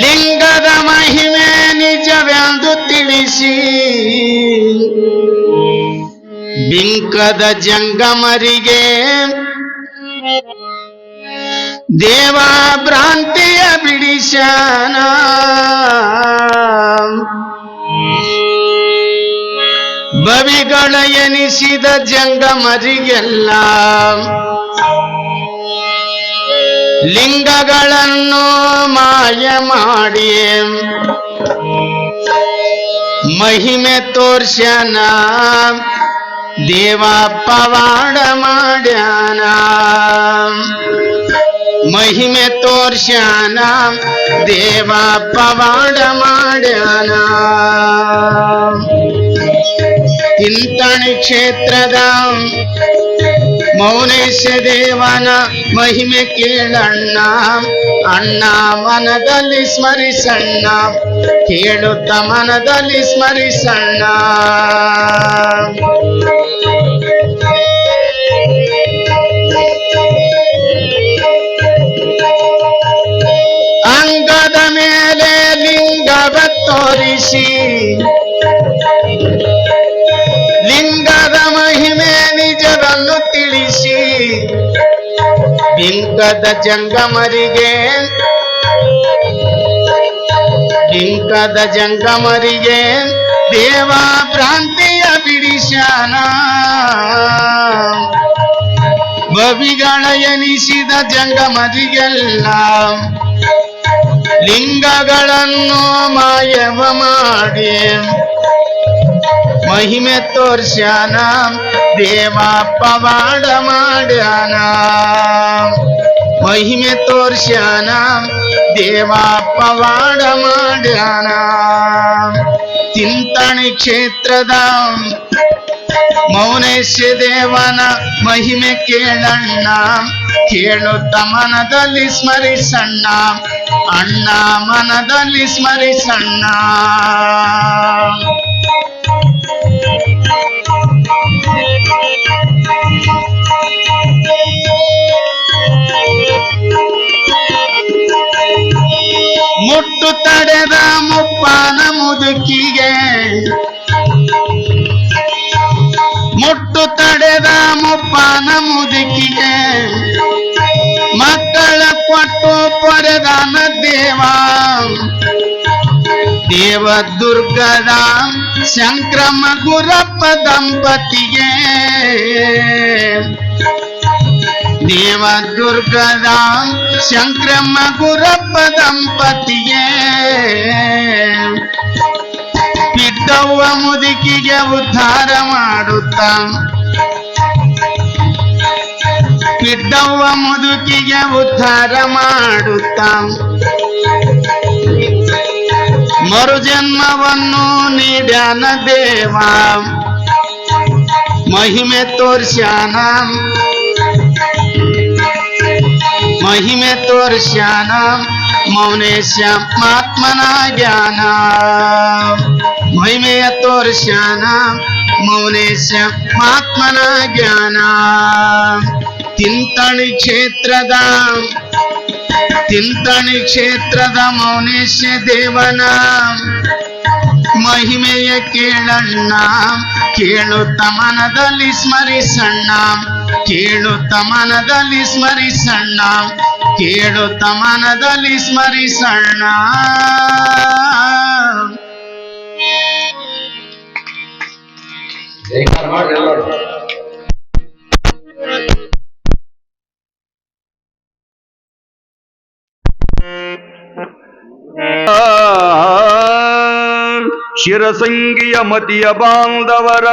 ಲಿಂಗದ ಮಹಿಮೆ ನಿಜವೆಂದು ತಿಳಿಸಿ. ಬಿಂಕದ ಜಂಗಮರಿಗೆ ದೇವ ಭ್ರಾಂತಿಯ ಬಿಡಿಸ್ಯಾನ ಬವಿಗಳ ಎನಿಸಿದ ಜಂಗಮರಿಗೆಲ್ಲ ಲಿಂಗಗಳನ್ನು ಮಾಯ ಮಾಡಿ ಮಹಿಮೆ ತೋರ್ಸ್ಯಾನ. ದೇವ ಪವಾಡ ಮಾಡ್ಯಾನ. ಮಹಿಮೆ ತೋರ್ಸ್ಯಾನ. ದೇವ ಪವಾಡ ಮಾಡ್ಯಾನ. ತಿಂತಣಿ ಕ್ಷೇತ್ರದ ಮೌನೇಶ ದೇವನ ಮಹಿಮೆ ಕೇಳಣ್ಣ. ಅಣ್ಣ, ಮನದಲ್ಲಿ ಸ್ಮರಿಸಣ್ಣ. ಕೇಳುತ್ತ ಮನದಲ್ಲಿ ಸ್ಮರಿಸಣ್ಣ. ಅಂಗದ ಮೇಲೆ ಲಿಂಗವ ತೋರಿಸಿ. ಲಿಂಗದ ಮಹಿಮೆ ನಿಜರನ್ನು ತಿಳಿಸಿ. ಲಿಂಗದ ಜಂಗಮರಿಗೆ ಲಿಂಗದ ಜಂಗಮರಿಗೆ ದೇವ ಭ್ರಾಂತಿಯ ಬಿಡಿಶಾನ. ಬವಿಗಳ ಎನಿಸಿದ ಜಂಗಮರಿಗೆಲ್ಲ ಲಿಂಗಗಳನ್ನು ಮಾಯವ ಮಾಡಿ. ಮಹಿಮೆ ತೋರ್ಸ್ಯಾನ. ದೇವ ಪವಾಡ ಮಾಡ್ಯಾನ. ಮಹಿಮೆ ತೋರ್ಸ್ಯಾನ. ದೇವ ಪವಾಡ ಮಾಡ್ಯಾನ. ಚಿಂತಣಿ ಕ್ಷೇತ್ರದ ಮೌನೇಶ ದೇವನ ಮಹಿಮೆ ಕೇಳಣ್ಣ. ಕೇಳುತ್ತ ಮನದಲ್ಲಿ ಸ್ಮರಿಸಣ್ಣ. ಅಣ್ಣ ಮನದಲ್ಲಿ ಸ್ಮರಿಸಣ್ಣ. ಮುಟ್ಟು ತಡೆದ ಮುಪ್ಪಾನ ಮುದುಕಿಗೆ ಮುಟ್ಟು ತಡೆದ ಮುಪ್ಪಾನ ಮುದುಕಿಗೆ ಮಕ್ಕಳ ಕೊಟ್ಟು ಪೊರೆದಾನ ದೇವ ದೇವ ದುರ್ಗದ ಸಂಕ್ರಮ ಗುರಪ್ಪ ದಂಪತಿಗೆ. ದೇವ ದುರ್ಗದ ಸಂಕ್ರಮ ಗುರಪ್ಪ ದಂಪತಿಗೆ. ಬಿದ್ದವ್ವ ಮುದುಕಿಗೆ ಉದ್ಧಾರ ಮಾಡುತ್ತ. ಬಿದ್ದವ್ವ ಮುದುಕಿಗೆ ಉದ್ಧಾರ ಮಾಡುತ್ತ. ಮರುಜನ್ಮವನ್ನು ನೀಡ್ಯಾನ ದೇವ ಮಹಿಮೆ ತೋರ್ಸ್ಯಾನ ಮಹಿಮೆ ತೋರ್ಸ್ಯಾನ ಮೌನೇಶ ಮಾತ್ಮನ ಜ್ಞಾನ ಮಹಿಮೆಯ ತೋರ್ಸ್ಯಾನ ಮೌನೇಶ ಮಾತ್ಮನ ಜ್ಞಾನ ತಿಂತಣಿ ಕ್ಷೇತ್ರದ ತಿಂತಣಿ ಕ್ಷೇತ್ರದ ಮೌನೇಶ ದೇವನ. ಮಹಿಮೆಯ ಕೇಳಣ್ಣ, ಕೇಳುತ್ತ ಮನದಲ್ಲಿ ಸ್ಮರಿಸಣ್ಣ, ಕೇಳುತ್ತ ಮನದಲ್ಲಿ ಸ್ಮರಿಸಣ್ಣ, ಕೇಳುತ್ತ ಮನದಲ್ಲಿ ಸ್ಮರಿಸಣ್ಣ. ಶಿರಸಂಗಿಯ ಮತಿಯ ಬಾಂಧವರ.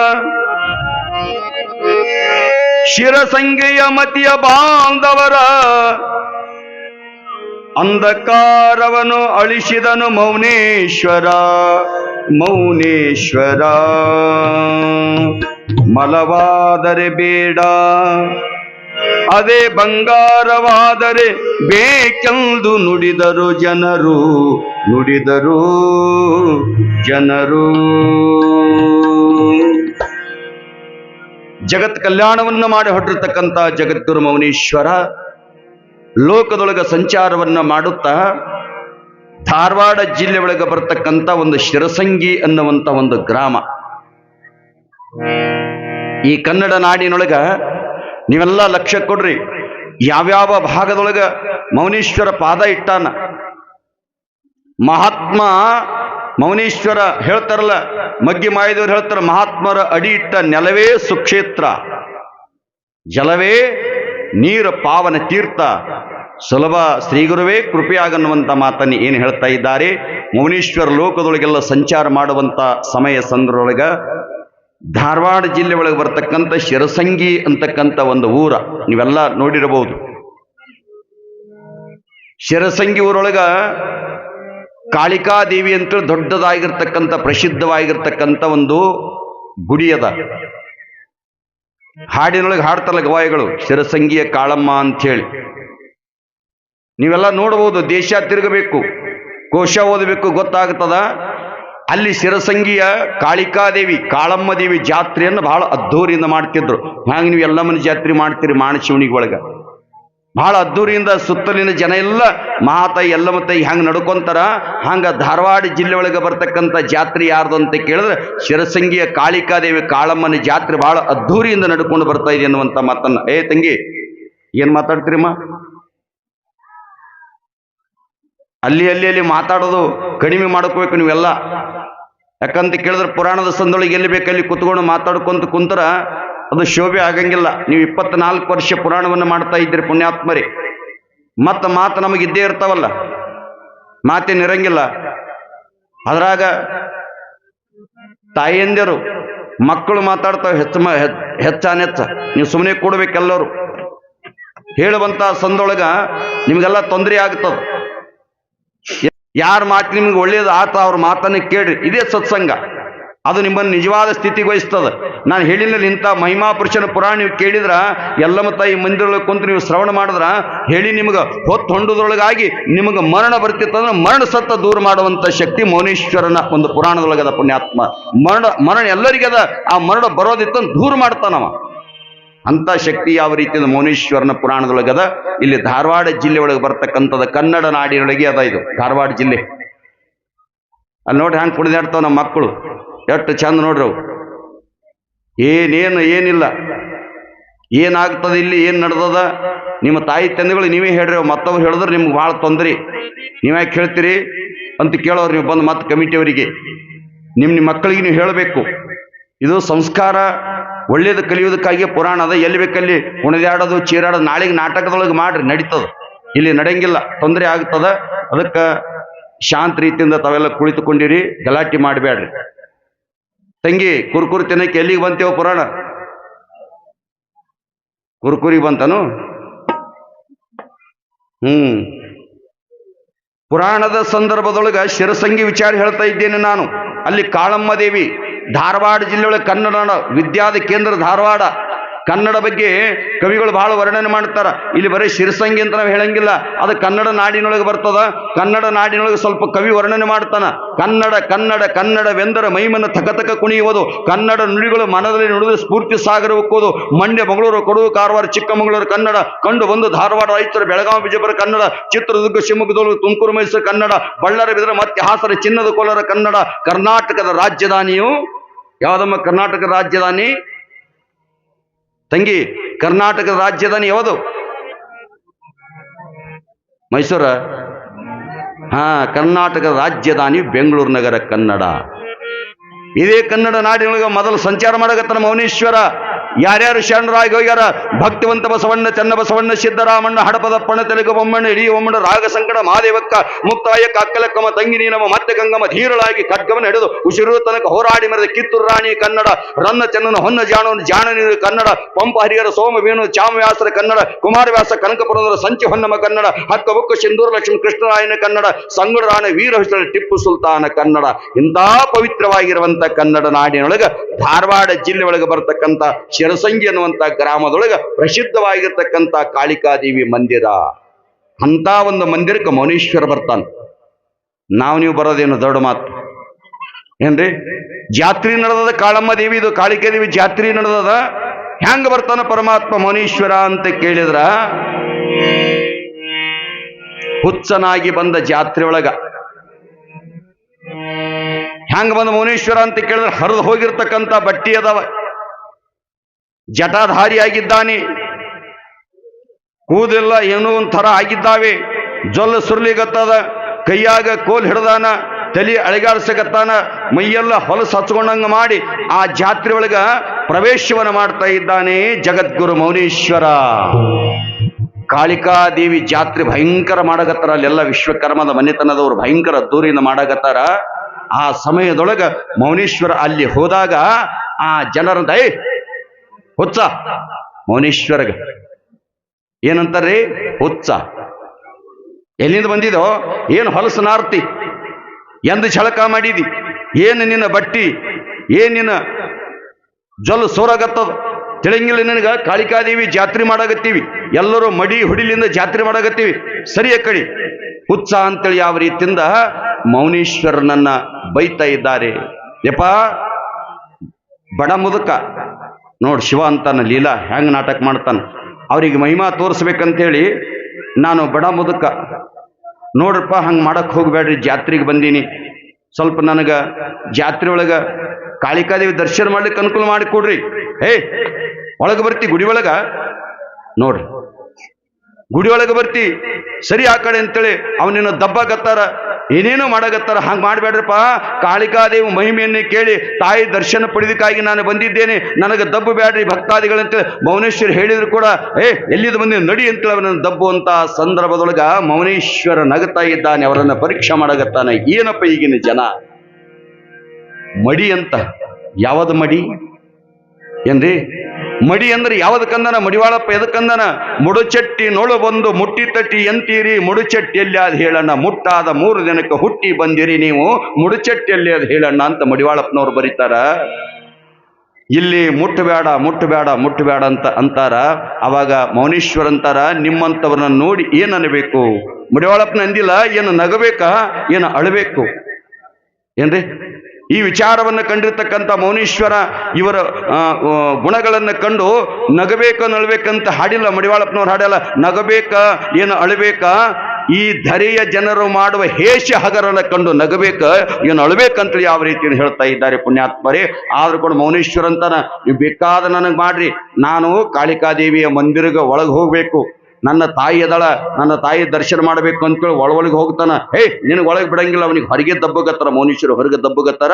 ಶಿರಸಂಗಿಯ ಮತಿಯ ಬಾಂಧವರ. ಅಂಧಕಾರವನು ಅಳಿಸಿದನು ಮೌನೇಶ್ವರ. ಮೌನೇಶ್ವರ ಮಲವಾದರೆ ಬೇಡ. ಅದೇ ಬಂಗಾರವಾದರೆ ಬೇಕೆಂದು ನುಡಿದರು ಜನರು ನುಡಿದರು ಜನರು. ಜಗತ್ ಕಲ್ಯಾಣವನ್ನು ಮಾಡಿ ಹೊಟ್ಟಿರ್ತಕ್ಕಂಥ ಜಗದ್ಗುರು ಮೌನೀಶ್ವರ, ಲೋಕದೊಳಗ ಸಂಚಾರವನ್ನ ಮಾಡುತ್ತಾ ಧಾರವಾಡ ಜಿಲ್ಲೆ ಒಳಗೆ ಬರ್ತಕ್ಕಂಥ ಒಂದು ಶಿರಸಂಗಿ ಅನ್ನುವಂಥ ಒಂದು ಗ್ರಾಮ. ಈ ಕನ್ನಡ ನಾಡಿನೊಳಗ ನೀವೆಲ್ಲ ಲಕ್ಷ್ಯ ಕೊಡ್ರಿ. ಯಾವ್ಯಾವ ಭಾಗದೊಳಗ ಮೌನೀಶ್ವರ ಪಾದ ಇಟ್ಟಾನ? ಮಹಾತ್ಮ ಮೌನೀಶ್ವರ ಹೇಳ್ತಾರಲ್ಲ, ಮಗ್ಗಿ ಮಾಯದವ್ರು ಹೇಳ್ತಾರ, ಮಹಾತ್ಮರ ಅಡಿ ಇಟ್ಟ ನೆಲವೇ ಸುಕ್ಷೇತ್ರ. ಜಲವೇ ನೀರ ಪಾವನ ತೀರ್ಥ. ಸುಲಭ ಶ್ರೀಗುರುವೇ ಕೃಪೆಯಾಗನ್ನುವಂತ ಮಾತನ್ನು ಏನು ಹೇಳ್ತಾ ಇದ್ದಾರೆ. ಮೌನೀಶ್ವರ ಲೋಕದೊಳಗೆಲ್ಲ ಸಂಚಾರ ಮಾಡುವಂತ ಸಮಯ ಸಂದರ್ಭದೊಳಗ ಧಾರವಾಡ ಜಿಲ್ಲೆ ಒಳಗೆ ಬರ್ತಕ್ಕಂಥ ಶಿರಸಂಗಿ ಅಂತಕ್ಕಂಥ ಒಂದು ಊರ, ನೀವೆಲ್ಲ ನೋಡಿರಬಹುದು. ಶಿರಸಂಗಿ ಊರೊಳಗ ಕಾಳಿಕಾದೇವಿ ಅಂತೇಳಿ ದೊಡ್ಡದಾಗಿರ್ತಕ್ಕಂಥ, ಪ್ರಸಿದ್ಧವಾಗಿರ್ತಕ್ಕಂಥ ಒಂದು ಗುಡಿ ಅದ. ಹಾಡಿನೊಳಗೆ ಹಾಡ್ತಾರಲ್ಲ ಗವಾಯಿಗಳು, ಶಿರಸಂಗಿಯ ಕಾಳಮ್ಮ ಅಂಥೇಳಿ. ನೀವೆಲ್ಲ ನೋಡಬಹುದು, ದೇಶ ತಿರುಗಬೇಕು, ಕೋಶ ಓದಬೇಕು, ಗೊತ್ತಾಗ್ತದ? ಅಲ್ಲಿ ಶಿರಸಂಗಿಯ ಕಾಳಿಕಾದೇವಿ ಕಾಳಮ್ಮ ದೇವಿ ಜಾತ್ರೆಯನ್ನು ಬಹಳ ಅದ್ಧೂರಿಯಿಂದ ಮಾಡ್ತಿದ್ರು. ಹಾಗೆ ನೀವು ಎಲ್ಲ ಮನೆ ಜಾತ್ರೆ ಮಾಡ್ತೀರಿ ಮಾಣಶಿವನಿಗೆ ಒಳಗೆ. ಬಹಳ ಅದ್ದೂರಿಯಿಂದ ಸುತ್ತಲಿನ ಜನ ಎಲ್ಲ ಮಹಾತಾಯಿ ಎಲ್ಲಮ್ಮ ತಾಯಿ ಹೆಂಗೆ ನಡ್ಕೊಂತಾರ. ಹಂಗೆ ಧಾರವಾಡ ಜಿಲ್ಲೆ ಒಳಗೆ ಬರ್ತಕ್ಕಂಥ ಜಾತ್ರೆ ಯಾರ್ದು ಅಂತ ಕೇಳಿದ್ರೆ ಶಿರಸಂಗಿಯ ಕಾಳಿಕಾದೇವಿ, ಕಾಳಮ್ಮನ ಜಾತ್ರೆ ಬಹಳ ಅದ್ದೂರಿಯಿಂದ ನಡ್ಕೊಂಡು ಬರ್ತಾ ಇದೆ ಅನ್ನುವಂಥ ಮಾತನ್ನ. ಏ ತಂಗಿ, ಏನ್ ಮಾತಾಡ್ತೀರಮ್ಮ? ಅಲ್ಲಿ ಅಲ್ಲಿ ಅಲ್ಲಿ ಮಾತಾಡೋದು ಕಡಿಮೆ ಮಾಡ್ಕೋಬೇಕು ನೀವೆಲ್ಲ. ಯಾಕಂತ ಕೇಳಿದ್ರೆ ಪುರಾಣದ ಸಂದೊಳಗೆ ಎಲ್ಲಿ ಬೇಕಲ್ಲಿ ಕುತ್ಕೊಂಡು ಮಾತಾಡ್ಕೊಂತ ಕುಂತರ ಅದು ಶೋಭೆ ಆಗಂಗಿಲ್ಲ. ನೀವು ಇಪ್ಪತ್ನಾಲ್ಕು ವರ್ಷ ಪುರಾಣವನ್ನು ಮಾಡ್ತಾ ಇದ್ದೀರಿ ಪುಣ್ಯಾತ್ಮರಿ. ಮತ್ತು ಮಾತು ನಮಗೆ ಇದ್ದೇ ಇರ್ತಾವಲ್ಲ. ಮಾತೇನು ಇರಂಗಿಲ್ಲ. ಅದ್ರಾಗ ತಾಯಿಯಂದಿರು, ಮಕ್ಕಳು ಮಾತಾಡ್ತಾವೆ ಹೆಚ್ಚು ಹೆಚ್ಚಾನೆಚ್ಚ ನೀವು ಸುಮ್ಮನೆ ಕೂಡ್ಬೇಕೆಲ್ಲರೂ ಹೇಳುವಂತ ಸಂದೊಳಗ ನಿಮಗೆಲ್ಲ ತೊಂದರೆ ಆಗ್ತದ. ಯಾರ ಮಾತು ನಿಮ್ಗೆ ಒಳ್ಳೇದು ಆತ ಅವ್ರ ಮಾತನ್ನ ಕೇಳ್ರಿ. ಇದೇ ಸತ್ಸಂಗ. ಅದು ನಿಮ್ಮನ್ನು ನಿಜವಾದ ಸ್ಥಿತಿಗೆ ವಹಿಸ್ತದ. ನಾನು ಹೇಳಿನಲ್ಲಿ ಇಂಥ ಮಹಿಮಾ ಪುರುಷನ ಪುರಾಣ ನೀವು ಕೇಳಿದ್ರ, ಎಲ್ಲಮ್ಮ ತಾಯಿ ಮಂದಿರೊಳಗೆ ಕುಂತು ನೀವು ಶ್ರವಣ ಮಾಡಿದ್ರ, ಹೇಳಿ ನಿಮ್ಗೆ ಹೊತ್ತು ಹೊಂಡದೊಳಗಾಗಿ ನಿಮಗೆ ಮರಣ ಬರ್ತಿತ್ತಂದ್ರೆ ಮರಣ ಸತ್ತ ದೂರ ಮಾಡುವಂತ ಶಕ್ತಿ ಮೌನೇಶ್ವರನ ಒಂದು ಪುರಾಣದೊಳಗದ ಪುಣ್ಯಾತ್ಮ. ಮರಣ ಮರಣ ಎಲ್ಲರಿಗದ ಆ ಮರಣ ಬರೋದಿತ್ತಂದು ದೂರ ಮಾಡ್ತಾನವ. ಅಂತ ಶಕ್ತಿ ಯಾವ ರೀತಿಯ ಮೌನೇಶ್ವರನ ಪುರಾಣದೊಳಗದ? ಇಲ್ಲಿ ಧಾರವಾಡ ಜಿಲ್ಲೆ ಒಳಗೆ ಬರ್ತಕ್ಕಂಥದ್ದು ಕನ್ನಡ ನಾಡಿನೊಳಗೆ ಅದ ಇದು, ಧಾರವಾಡ ಜಿಲ್ಲೆ. ಅಲ್ಲಿ ನೋಡಿ ಹ್ಯಾಂಗೆ ಕುಣಿದಾಡ್ತಾವ ನಮ್ಮ ಮಕ್ಕಳು. ಎಷ್ಟು ಚಂದ ನೋಡ್ರಿ ಅವು. ಏನೇನು ಏನಿಲ್ಲ. ಏನಾಗ್ತದೆ ಇಲ್ಲಿ, ಏನು ನಡೆದದ? ನಿಮ್ಮ ತಾಯಿ ತಂದೆಗಳು ನೀವೇ ಹೇಳ್ರಿ ಮತ್ತವ್ರು ಹೇಳಿದ್ರೆ ನಿಮ್ಗೆ ಭಾಳ ತೊಂದರೆ. ನೀವ್ಯಾಕೆ ಹೇಳ್ತೀರಿ? ಅಂತ ಕೇಳೋರು ನೀವು ಬಂದು ಮತ್ತೆ ಕಮಿಟಿಯವರಿಗೆ ನಿಮ್ಮ ನಿಮ್ಮ ಮಕ್ಕಳಿಗೆ ನೀವು ಹೇಳಬೇಕು. ಇದು ಸಂಸ್ಕಾರ. ಒಳ್ಳೇದು ಕಲಿಯೋದಕ್ಕಾಗಿ ಪುರಾಣ ಅದ. ಎಲ್ಲಿ ಬೇಕಲ್ಲಿ ಕುಣಿದಾಡೋದು ಚೀರಾಡೋದು, ನಾಳೆಗೆ ನಾಟಕದೊಳಗೆ ಮಾಡ್ರಿ, ನಡೀತದ. ಇಲ್ಲಿ ನಡೆಯಂಗಿಲ್ಲ ತೊಂದರೆ ಆಗ್ತದ. ಅದಕ್ಕೆ ಶಾಂತ ರೀತಿಯಿಂದ ತಾವೆಲ್ಲ ಕುಳಿತುಕೊಂಡಿರಿ, ಗಲಾಟೆ ಮಾಡಬೇಡ್ರಿ ತಂಗಿ, ಕುರ್ಕುರಿ ತಿನ್ನಕ್ಕೆ ಎಲ್ಲಿಗೆ ಬಂತೇವ ಪುರಾಣ? ಕುರ್ಕುರಿ ಬಂತನು? ಹ್ಮ್. ಪುರಾಣದ ಸಂದರ್ಭದೊಳಗ ಶಿರಸಂಗಿ ವಿಚಾರ ಹೇಳ್ತಾ ಇದ್ದೇನೆ ನಾನು. ಅಲ್ಲಿ ಕಾಳಮ್ಮ ದೇವಿ ಧಾರವಾಡ ಜಿಲ್ಲೆಯೊಳಗೆ ಕನ್ನಡ ವಿದ್ಯಾದ ಕೇಂದ್ರ ಧಾರವಾಡ. ಕನ್ನಡ ಬಗ್ಗೆ ಕವಿಗಳು ಬಹಳ ವರ್ಣನೆ ಮಾಡ್ತಾರ ಇಲ್ಲಿ ಬರೀ ಶಿರಸಂಗಿ ಅಂತ ನಾವು ಹೇಳಂಗಿಲ್ಲ. ಅದು ಕನ್ನಡ ನಾಡಿನೊಳಗೆ ಬರ್ತದ. ಕನ್ನಡ ನಾಡಿನೊಳಗೆ ಸ್ವಲ್ಪ ಕವಿ ವರ್ಣನೆ ಮಾಡ್ತಾನ ಕನ್ನಡ ಕನ್ನಡ, ಕನ್ನಡವೆಂದರೆ ಮೈಮನ ತಕತಕ ಕುಣಿಯುವುದು. ಕನ್ನಡ ನುಡಿಗಳು ಮನದಲ್ಲಿ ನುಡಿದು ಸ್ಫೂರ್ತಿ ಸಾಗರ ಉಕ್ಕೋದು ಮಂಡ್ಯ, ಮಂಗಳೂರು, ಕೊಡಗು, ಕಾರವಾರ, ಚಿಕ್ಕಮಗಳೂರು, ಕನ್ನಡ. ಕಂಡು ಬಂದು ಧಾರವಾಡ ರಾಯಚೂರು ಬೆಳಗಾವಿ ವಿಜಯಪುರ ಕನ್ನಡ. ಚಿತ್ರದುರ್ಗ ಶಿವಮೊಗ್ಗದೊಳಗೆ ತುಮಕೂರು, ಮೈಸೂರು ಕನ್ನಡ. ಬಳ್ಳಾರಿ ಬಿದ್ರೆ ಮತ್ತೆ ಹಾಸನ, ಚಿನ್ನದ ಕೋಲಾರ ಕನ್ನಡ. ಕರ್ನಾಟಕದ ರಾಜಧಾನಿಯು ಯಾವುದಮ್ಮ ಕರ್ನಾಟಕ ರಾಜಧಾನಿ? ತಂಗಿ ಕರ್ನಾಟಕದ ರಾಜ್ಯದಾನಿ ಯಾವುದು? ಮೈಸೂರ? ಹಾ ಕರ್ನಾಟಕದ ರಾಜ್ಯದಾನಿ ಬೆಂಗಳೂರು ನಗರ ಕನ್ನಡ. ಇದೇ ಕನ್ನಡ ನಾಡಿನೊಳಗೆ ಮೊದಲು ಸಂಚಾರ ಮಾಡಕತ್ತಾನ ಮೌನೇಶ್ವರ. ಯಾರ್ಯಾರು ಶರಣರಾಗಿ ಹೋಗ್ಯಾರ ಭಕ್ತಿವಂತ ಬಸವಣ್ಣ, ಚನ್ನ ಬಸವಣ್ಣ, ಸಿದ್ದರಾಮಣ್ಣ ಹಡಪದಪ್ಪಣ್ಣ ತೆಲುಗು ಬೊಮ್ಮಣ್ಣ ಇಡೀ ಒಮ್ಮಣ್ಣ ರಾಗ ಸಂಕಟ ಮಹಾದೇವಕ್ಕ ಮುಕ್ತಾಯ ಕಕ್ಕಲಕ್ಕಮ ತಂಗಿ ನೀನಮ್ಮ, ಮತ್ತೆ ಗಂಗಮ ಧೀರಳಾಗಿ ಖಡ್ಗವನ್ನು ಹಿಡಿದು ಉಸಿರು ತನಕ ಹೋರಾಡಿ ಮೆರೆದ ಕಿತ್ತೂರು ರಾಣಿ, ಕನ್ನಡ ರನ್ನ ಚೆನ್ನನ ಹೊನ್ನ ಜಾಣವನು ಜಾಣ ನೀರು ಕನ್ನಡ, ಪಂಪ ಹರಿಹರ, ಸೋಮ, ವೇಣು, ಚಾಮವ್ಯಾಸರ ಕನ್ನಡ, ಕುಮಾರವ್ಯಾಸ ಕನಕಪುರದ ಸಂಚಿ ಹೊನ್ನಮ್ಮ ಕನ್ನಡ ಹಕ್ಕ ಬುಕ್ಕ ಸಿಂಧೂರ ಲಕ್ಷ್ಮಿ ಕೃಷ್ಣರಾಯನ ಕನ್ನಡ ಸಂಗಡ ರಾಣ ವೀರ ಹೊಯ್ಸಳ ಟಿಪ್ಪು ಸುಲ್ತಾನ ಕನ್ನಡ. ಇಂಥ ಪವಿತ್ರವಾಗಿರುವಂತ ಕನ್ನಡ ನಾಡಿನೊಳಗ ಧಾರವಾಡ ಜಿಲ್ಲೆ ಒಳಗೆ ಬರ್ತಕ್ಕಂಥ ಶಿರಸಂಗಿ ಅನ್ನುವಂತ ಗ್ರಾಮದೊಳಗೆ ಪ್ರಸಿದ್ಧವಾಗಿರ್ತಕ್ಕಂಥ ಕಾಳಿಕಾದೇವಿ ಮಂದಿರ. ಅಂತ ಒಂದು ಮಂದಿರಕ್ಕೆ ಮೌನೇಶ್ವರ ಬರ್ತಾನೆ. ನಾವು ನೀವು ಬರೋದೇನು ದೊಡ್ಡ ಮಾತು. ಏನ್ರಿ? ಜಾತ್ರೆ ನಡೆದದ ಕಾಳಮ್ಮ ದೇವಿ, ಇದು ಕಾಳಿಕಾದೇವಿ ಜಾತ್ರೆ ನಡೆದದ? ಹೆಂಗ ಬರ್ತಾನ ಪರಮಾತ್ಮ ಮೌನೇಶ್ವರ ಅಂತ ಕೇಳಿದ್ರ? ಹುಚ್ಚನಾಗಿ ಬಂದ ಜಾತ್ರೆ ಒಳಗ. ಹೆಂಗ ಬಂದ ಮೌನೇಶ್ವರ ಅಂತ ಕೇಳಿದ್ರೆ? ಹರಿದು ಹೋಗಿರ್ತಕ್ಕಂಥ ಬಟ್ಟಿ ಅದಾವ. ಜಟಾಧಾರಿಯಾಗಿದ್ದಾನೆ. ಕೂದೆಲ್ಲ ಏನೋ ಒಂಥರ ಆಗಿದ್ದಾವೆ. ಜೊಲ್ಲ ಸುರ್ಲಿಗತ್ತದ, ಕೈಯಾಗ ಕೋಲ್ ಹಿಡ್ದಾನ, ತಲೆ ಅಳಗಾಡ್ಸಕತ್ತಾನ ಮೈಯೆಲ್ಲ ಹೊಲಸು ಹಚ್ಕೊಂಡಂಗ ಮಾಡಿ ಆ ಜಾತ್ರೆ ಒಳಗ ಪ್ರವೇಶವನ್ನು ಮಾಡ್ತಾ ಇದ್ದಾನೆ ಜಗದ್ಗುರು ಮೌನೇಶ್ವರ. ಕಾಳಿಕಾ ದೇವಿ ಜಾತ್ರೆ ಭಯಂಕರ ಮಾಡಕತ್ತಾರ. ಅಲ್ಲೆಲ್ಲ ವಿಶ್ವಕರ್ಮದ ಮನೆತನದವರು ಭಯಂಕರ ದೂರಿಂದ ಮಾಡಕತ್ತಾರ. ಆ ಸಮಯದೊಳಗ ಮೌನೇಶ್ವರ ಅಲ್ಲಿ ಹೋದಾಗ ಆ ಜನರ ಏ ಹುಚ್ಚ. ಮೌನೇಶ್ವರಗ. ಏನಂತಾರ್ರಿ? ಹುಚ್ಚ. ಎಲ್ಲಿಂದ ಬಂದಿದೋ ಏನು ಹೊಲಸು ನಾರ್ತಿ. ಎಂದು ಝಳಕ ಮಾಡಿದಿ. ಏನು ನಿನ್ನ ಬಟ್ಟಿ? ಏನು ನಿನ್ನ ಜೊಲ್ಲು ಸೋರಾಗತ್ತದ? ತಿಳಿಂಗಿಲ್ಲ ನಿನಗ? ಕಾಳಿಕಾದೇವಿ ಜಾತ್ರೆ ಮಾಡಾಗತ್ತೀವಿ ಎಲ್ಲರೂ ಮಡಿ ಹುಡಿಲಿಂದ ಜಾತ್ರೆ ಮಾಡಾಗತ್ತೀವಿ ಸರಿ ಅಕ್ಕಡಿ ಕಡೆ. ಹುಚ್ಚ ಅಂತೇಳಿ ಯಾವ ರೀತಿಯಿಂದ ಮೌನೇಶ್ವರನನ್ನ ಬೈತಾ ಇದ್ದಾರೆ. ಯಪ್ಪ, ಬಡ ಮುದುಕ. ನೋಡ್ ಶಿವ ಅಂತಾನ ಲೀಲಾ ಹೆಂಗ್ ನಾಟಕ ಮಾಡ್ತಾನೆ? ಅವ್ರಿಗೆ ಮಹಿಮಾ ತೋರಿಸ್ಬೇಕಂತೇಳಿ ನಾನು ಬಡ ಮುದುಕ. ನೋಡ್ರಪ್ಪ, ಹಂಗೆ ಮಾಡಕ್ ಹೋಗಬೇಡ್ರಿ, ಜಾತ್ರೆಗೆ ಬಂದೀನಿ. ಸ್ವಲ್ಪ ನನಗೆ ಜಾತ್ರೆ ಒಳಗ ಕಾಳಿಕಾದೇವಿ ದರ್ಶನ ಮಾಡ್ಲಿಕ್ಕೆ ಅನುಕೂಲ ಮಾಡಿ ಕೊಡ್ರಿ. ಏಯ್, ಒಳಗೆ ಬರ್ತಿ ಗುಡಿ ಒಳಗ. ನೋಡ್ರಿ. ಗುಡಿ ಒಳಗೆ ಬರ್ತಿ, ಸರಿ ಆ ಕಡೆ ಅಂತೇಳಿ ಅವನೇನು ದಬ್ಬಾಕತ್ತಾರ. ಏನೇನೋ ಮಾಡಕತ್ತಾರ, ಹಂಗೆ ಮಾಡಬೇಡ್ರಪ್ಪ. ಕಾಳಿಕಾದೇವಿ ಮಹಿಮೆಯನ್ನೇ ಕೇಳಿ ತಾಯಿ ದರ್ಶನ ಪಡೆದಕ್ಕಾಗಿ ನಾನು ಬಂದಿದ್ದೇನೆ. ನನಗೆ ದಬ್ಬು ಬೇಡ್ರಿ ಭಕ್ತಾದಿಗಳಂತೇಳಿ ಮೌನೇಶ್ವರ ಹೇಳಿದ್ರು ಕೂಡ, ಏ ಎಲ್ಲಿದ್ದು ಬಂದಿ? ನಡಿ ಅಂತೇಳಿ ಅವನನ್ನು ದಬ್ಬು ಅಂತ ಸಂದರ್ಭದೊಳಗ ಮೌನೇಶ್ವರ ನಗತಾ ಇದ್ದಾನೆ. ಅವರನ್ನು ಪರೀಕ್ಷೆ ಮಾಡಕತ್ತಾನೆ. ಏನಪ್ಪ ಈಗಿನ ಜನ? ಮಡಿ ಅಂತ? ಯಾವುದು ಮಡಿ? ಏನ್ರಿ? ಮಡಿ ಅಂದ್ರೆ ಯಾವ್ದಕ್ಕಂದನ ಮಡಿವಾಳಪ್ಪ ಎದಕ್ಕಂದನ ಮುಡುಚಟ್ಟಿ ನೋಳು ಬಂದು ಮುಟ್ಟಿ ತಟ್ಟಿ ಎಂತೀರಿ? ಮುಡುಚಟ್ಟಿ ಎಲ್ಲಿ ಅದು ಹೇಳಣ್ಣ, ಮುಟ್ಟಾದ ಮೂರು ದಿನಕ್ಕೆ ಹುಟ್ಟಿ ಬಂದಿರಿ ನೀವು. ಮುಡುಚಟ್ಟಿಯಲ್ಲಿ ಅದು ಹೇಳಣ್ಣ ಅಂತ ಮಡಿವಾಳಪ್ಪನವ್ರು ಬರೀತಾರ. ಇಲ್ಲಿ ಮುಟ್ಟಬೇಡ ಮುಟ್ಟಬೇಡ ಮುಟ್ಟಬೇಡ ಅಂತ ಅಂತಾರ. ಅವಾಗ ಮೌನೇಶ್ವರ ಅಂತಾರ ನಿಮ್ಮಂಥವ್ರನ್ನ ನೋಡಿ ಏನ್ ಅನ್ಬೇಕು? ಮುಡಿವಾಳಪ್ಪನ ಅಂದಿಲ್ಲ, ಏನು ನಗಬೇಕಾ? ಏನು ಅಳಬೇಕು? ಏನ್ರಿ? ಈ ವಿಚಾರವನ್ನು ಕಂಡಿರ್ತಕ್ಕಂಥ ಮೌನೀಶ್ವರ ಇವರ ಗುಣಗಳನ್ನು ಕಂಡು ನಗಬೇಕ ನಳಬೇಕಂತ ಹಾಡಿಲ್ಲ, ಮಡಿವಾಳಪ್ಪನವ್ರು ಹಾಡಲ್ಲ ನಗಬೇಕ, ಏನು ಅಳಬೇಕ? ಈ ಧರೆಯ ಜನರು ಮಾಡುವ ಹೇಷ ಹಗರನ ಕಂಡು ನಗಬೇಕ, ಏನು ಅಳಬೇಕಂತೇಳಿ ಯಾವ ರೀತಿಯಲ್ಲಿ ಹೇಳ್ತಾ ಇದ್ದಾರೆ ಪುಣ್ಯಾತ್ಮರೇ. ಆದ್ರೂ ಕೂಡ ಮೌನೇಶ್ವರ ಅಂತಾನ ನೀವು ಬೇಕಾದ ನನಗೆ ಮಾಡ್ರಿ. ನಾನು ಕಾಳಿಕಾದೇವಿಯ ಮಂದಿರಗ ಒಳಗೆ ಹೋಗ್ಬೇಕು. ನನ್ನ ತಾಯಿ ಅದಳ, ನನ್ನ ತಾಯಿ ದರ್ಶನ ಮಾಡಬೇಕು ಅಂತೇಳಿ ಒಳಗೊಳಗೆ ಹೋಗ್ತಾನ. ಹೇ, ನಿನಗೆ ಒಳಗೆ ಬಿಡಂಗಿಲ್ಲ, ಅವನಿಗೆ ಹೊರಗೆ ದಬ್ಬಗತ್ತಾರ, ಮೌನೇಶ್ವರ ಹೊರಗೆ ದಬ್ಬಗತ್ತಾರ.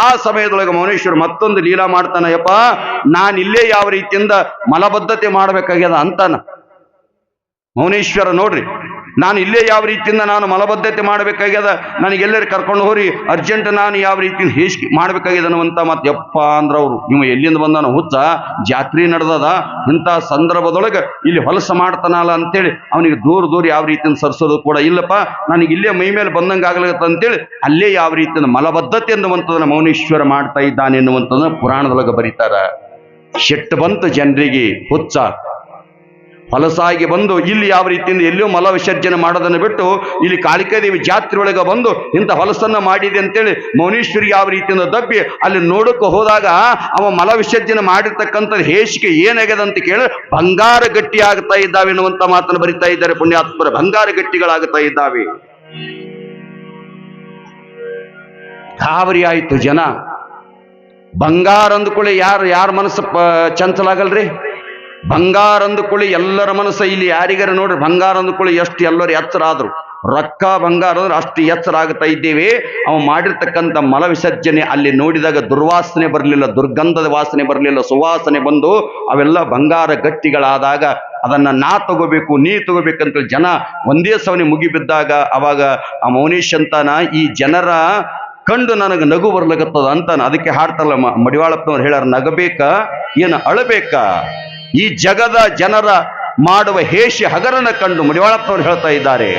ಆ ಸಮಯದೊಳಗೆ ಮೌನೇಶ್ವರ ಮತ್ತೊಂದು ಲೀಲಾ ಮಾಡ್ತಾನ ಯಪ್ಪ ನಾನು ಇಲ್ಲೇ ಯಾವ ರೀತಿಯಿಂದ ಮಲಬದ್ಧತೆ ಮಾಡ್ಬೇಕಾಗ್ಯದ ಅಂತಾನ. ಮೌನೇಶ್ವರ ನೋಡ್ರಿ ನಾನು ಇಲ್ಲೇ ಯಾವ ರೀತಿಯಿಂದ ನಾನು ಮಲಬದ್ಧತೆ ಮಾಡಬೇಕಾಗ್ಯದ? ನನಗೆಲ್ಲರೂ ಕರ್ಕೊಂಡು ಹೋಗಿ ಅರ್ಜೆಂಟ್ ನಾನು ಯಾವ ರೀತಿಯಿಂದ ಹೇಸ್ಕಿ ಮಾಡಬೇಕಾಗ್ಯದ ಅನ್ನುವಂತ ಮತ್ತೆ ಯಪ್ಪ ಅಂದ್ರ ಅವರು ನೀವು ಎಲ್ಲಿಂದ ಬಂದಾನ ಹುಚ್ಚ, ಜಾತ್ರೆ ನಡೆದದ, ಇಂಥ ಸಂದರ್ಭದೊಳಗೆ ಇಲ್ಲಿ ಹೊಲಸ ಮಾಡ್ತಾನಲ್ಲ ಅಂತೇಳಿ ಅವನಿಗೆ ದೂರ ದೂರ ಯಾವ ರೀತಿಯಿಂದ ಸರ್ಸೋದು ಕೂಡ ಇಲ್ಲಪ್ಪ. ನನಗೆ ಇಲ್ಲೇ ಮೈ ಮೇಲೆ ಬಂದಂಗೆ ಆಗ್ಲತ್ತ ಅಂತೇಳಿ ಅಲ್ಲೇ ಯಾವ ರೀತಿಯಿಂದ ಮಲಬದ್ಧತೆ ಅನ್ನುವಂಥದ್ದನ್ನು ಮೌನೇಶ್ವರ ಮಾಡ್ತಾ ಇದ್ದಾನೆ ಎನ್ನುವಂಥದ್ದನ್ನು ಪುರಾಣದೊಳಗೆ ಬರೀತಾರ. ಶೆಟ್ಟು ಬಂತು ಜನರಿಗೆ ಹುಚ್ಚ. ಹೊಲಸಾಗಿ ಬಂದು ಇಲ್ಲಿ ಯಾವ ರೀತಿಯಿಂದ ಎಲ್ಲಿಯೂ ಮಲ ವಿಸರ್ಜನೆ ಮಾಡೋದನ್ನು ಬಿಟ್ಟು ಇಲ್ಲಿ ಕಾಳಿಕಾದೇವಿ ಜಾತ್ರೆ ಒಳಗೆ ಬಂದು ಇಂಥ ಹೊಲಸನ್ನು ಮಾಡಿದೆ ಅಂತೇಳಿ ಮೌನೇಶ್ವರಿ ಯಾವ ರೀತಿಯಿಂದ ದಬ್ಬಿ ಅಲ್ಲಿ ನೋಡಕ್ಕೆ ಹೋದಾಗ ಅವ ಮಲ ವಿಸರ್ಜನೆ ಮಾಡಿರ್ತಕ್ಕಂಥದ್ದು ಹೇಸಿಗೆ ಏನಾಗ್ಯದ ಅಂತ ಕೇಳಿ ಬಂಗಾರ ಗಟ್ಟಿ ಆಗ್ತಾ ಇದ್ದಾವೆ ಎನ್ನುವಂಥ ಮಾತನ್ನು ಬರಿತಾ ಇದ್ದಾರೆ ಪುಣ್ಯಾತ್ಮರ. ಬಂಗಾರ ಗಟ್ಟಿಗಳಾಗ್ತಾ ಇದ್ದಾವೆ. ಗಾಬರಿ ಆಯಿತು ಜನ. ಬಂಗಾರ ಅಂದ್ಕೊಳ್ಳಿ ಯಾರು ಯಾರ ಮನಸ್ಸು ಚಂಚಲಾಗಲ್ರಿ ಬಂಗಾರ ಅಂದುಕೊಳ್ಳಿ ಎಲ್ಲರ ಮನಸ್ಸು ಇಲ್ಲಿ ಯಾರಿಗಾರ ನೋಡ್ರಿ? ಬಂಗಾರ ಅಂದುಕೊಳ್ಳಿ ಎಷ್ಟು ಎಲ್ಲರೂ ಎಚ್ಚರ ಆದ್ರು ರೊಕ್ಕ ಬಂಗಾರ ಅಂದ್ರೆ ಅಷ್ಟು ಎಚ್ಚರ ಆಗ್ತಾ ಇದ್ದೇವೆ. ಅವ ಮಾಡಿರ್ತಕ್ಕಂಥ ಮಲ ವಿಸರ್ಜನೆ ಅಲ್ಲಿ ನೋಡಿದಾಗ ದುರ್ವಾಸನೆ ಬರಲಿಲ್ಲ, ದುರ್ಗಂಧದ ವಾಸನೆ ಬರಲಿಲ್ಲ, ಸುವಾಸನೆ ಬಂದು ಅವೆಲ್ಲ ಬಂಗಾರ ಗಟ್ಟಿಗಳಾದಾಗ ಅದನ್ನ ನಾ ತಗೋಬೇಕು, ನೀ ತಗೋಬೇಕಂತ ಜನ ಒಂದೇ ಸವನೆ ಮುಗಿಬಿದ್ದಾಗ ಅವಾಗ ಆ ಮೌನೀಶ್ ಅಂತಾನ, ಈ ಜನರ ಕಂಡು ನನಗೆ ನಗು ಬರ್ಲಾಗತ್ತದ ಅಂತಾನ. ಅದಕ್ಕೆ ಹಾಡ್ತಾರಲ್ಲ ಮಡಿವಾಳಪ್ಪನವ್ರು ಹೇಳ್ಯಾರ, ನಗಬೇಕ, ಏನು ಅಳಬೇಕ? ಈ ಜಗದ ಜನರ ಮಾಡುವ ಹೇಷಿ ಹಗರನ ಕಂಡು ಮುಡಿವಾಳಪ್ಪನವರು ಹೇಳ್ತಾ ಇದ್ದಾರೆ.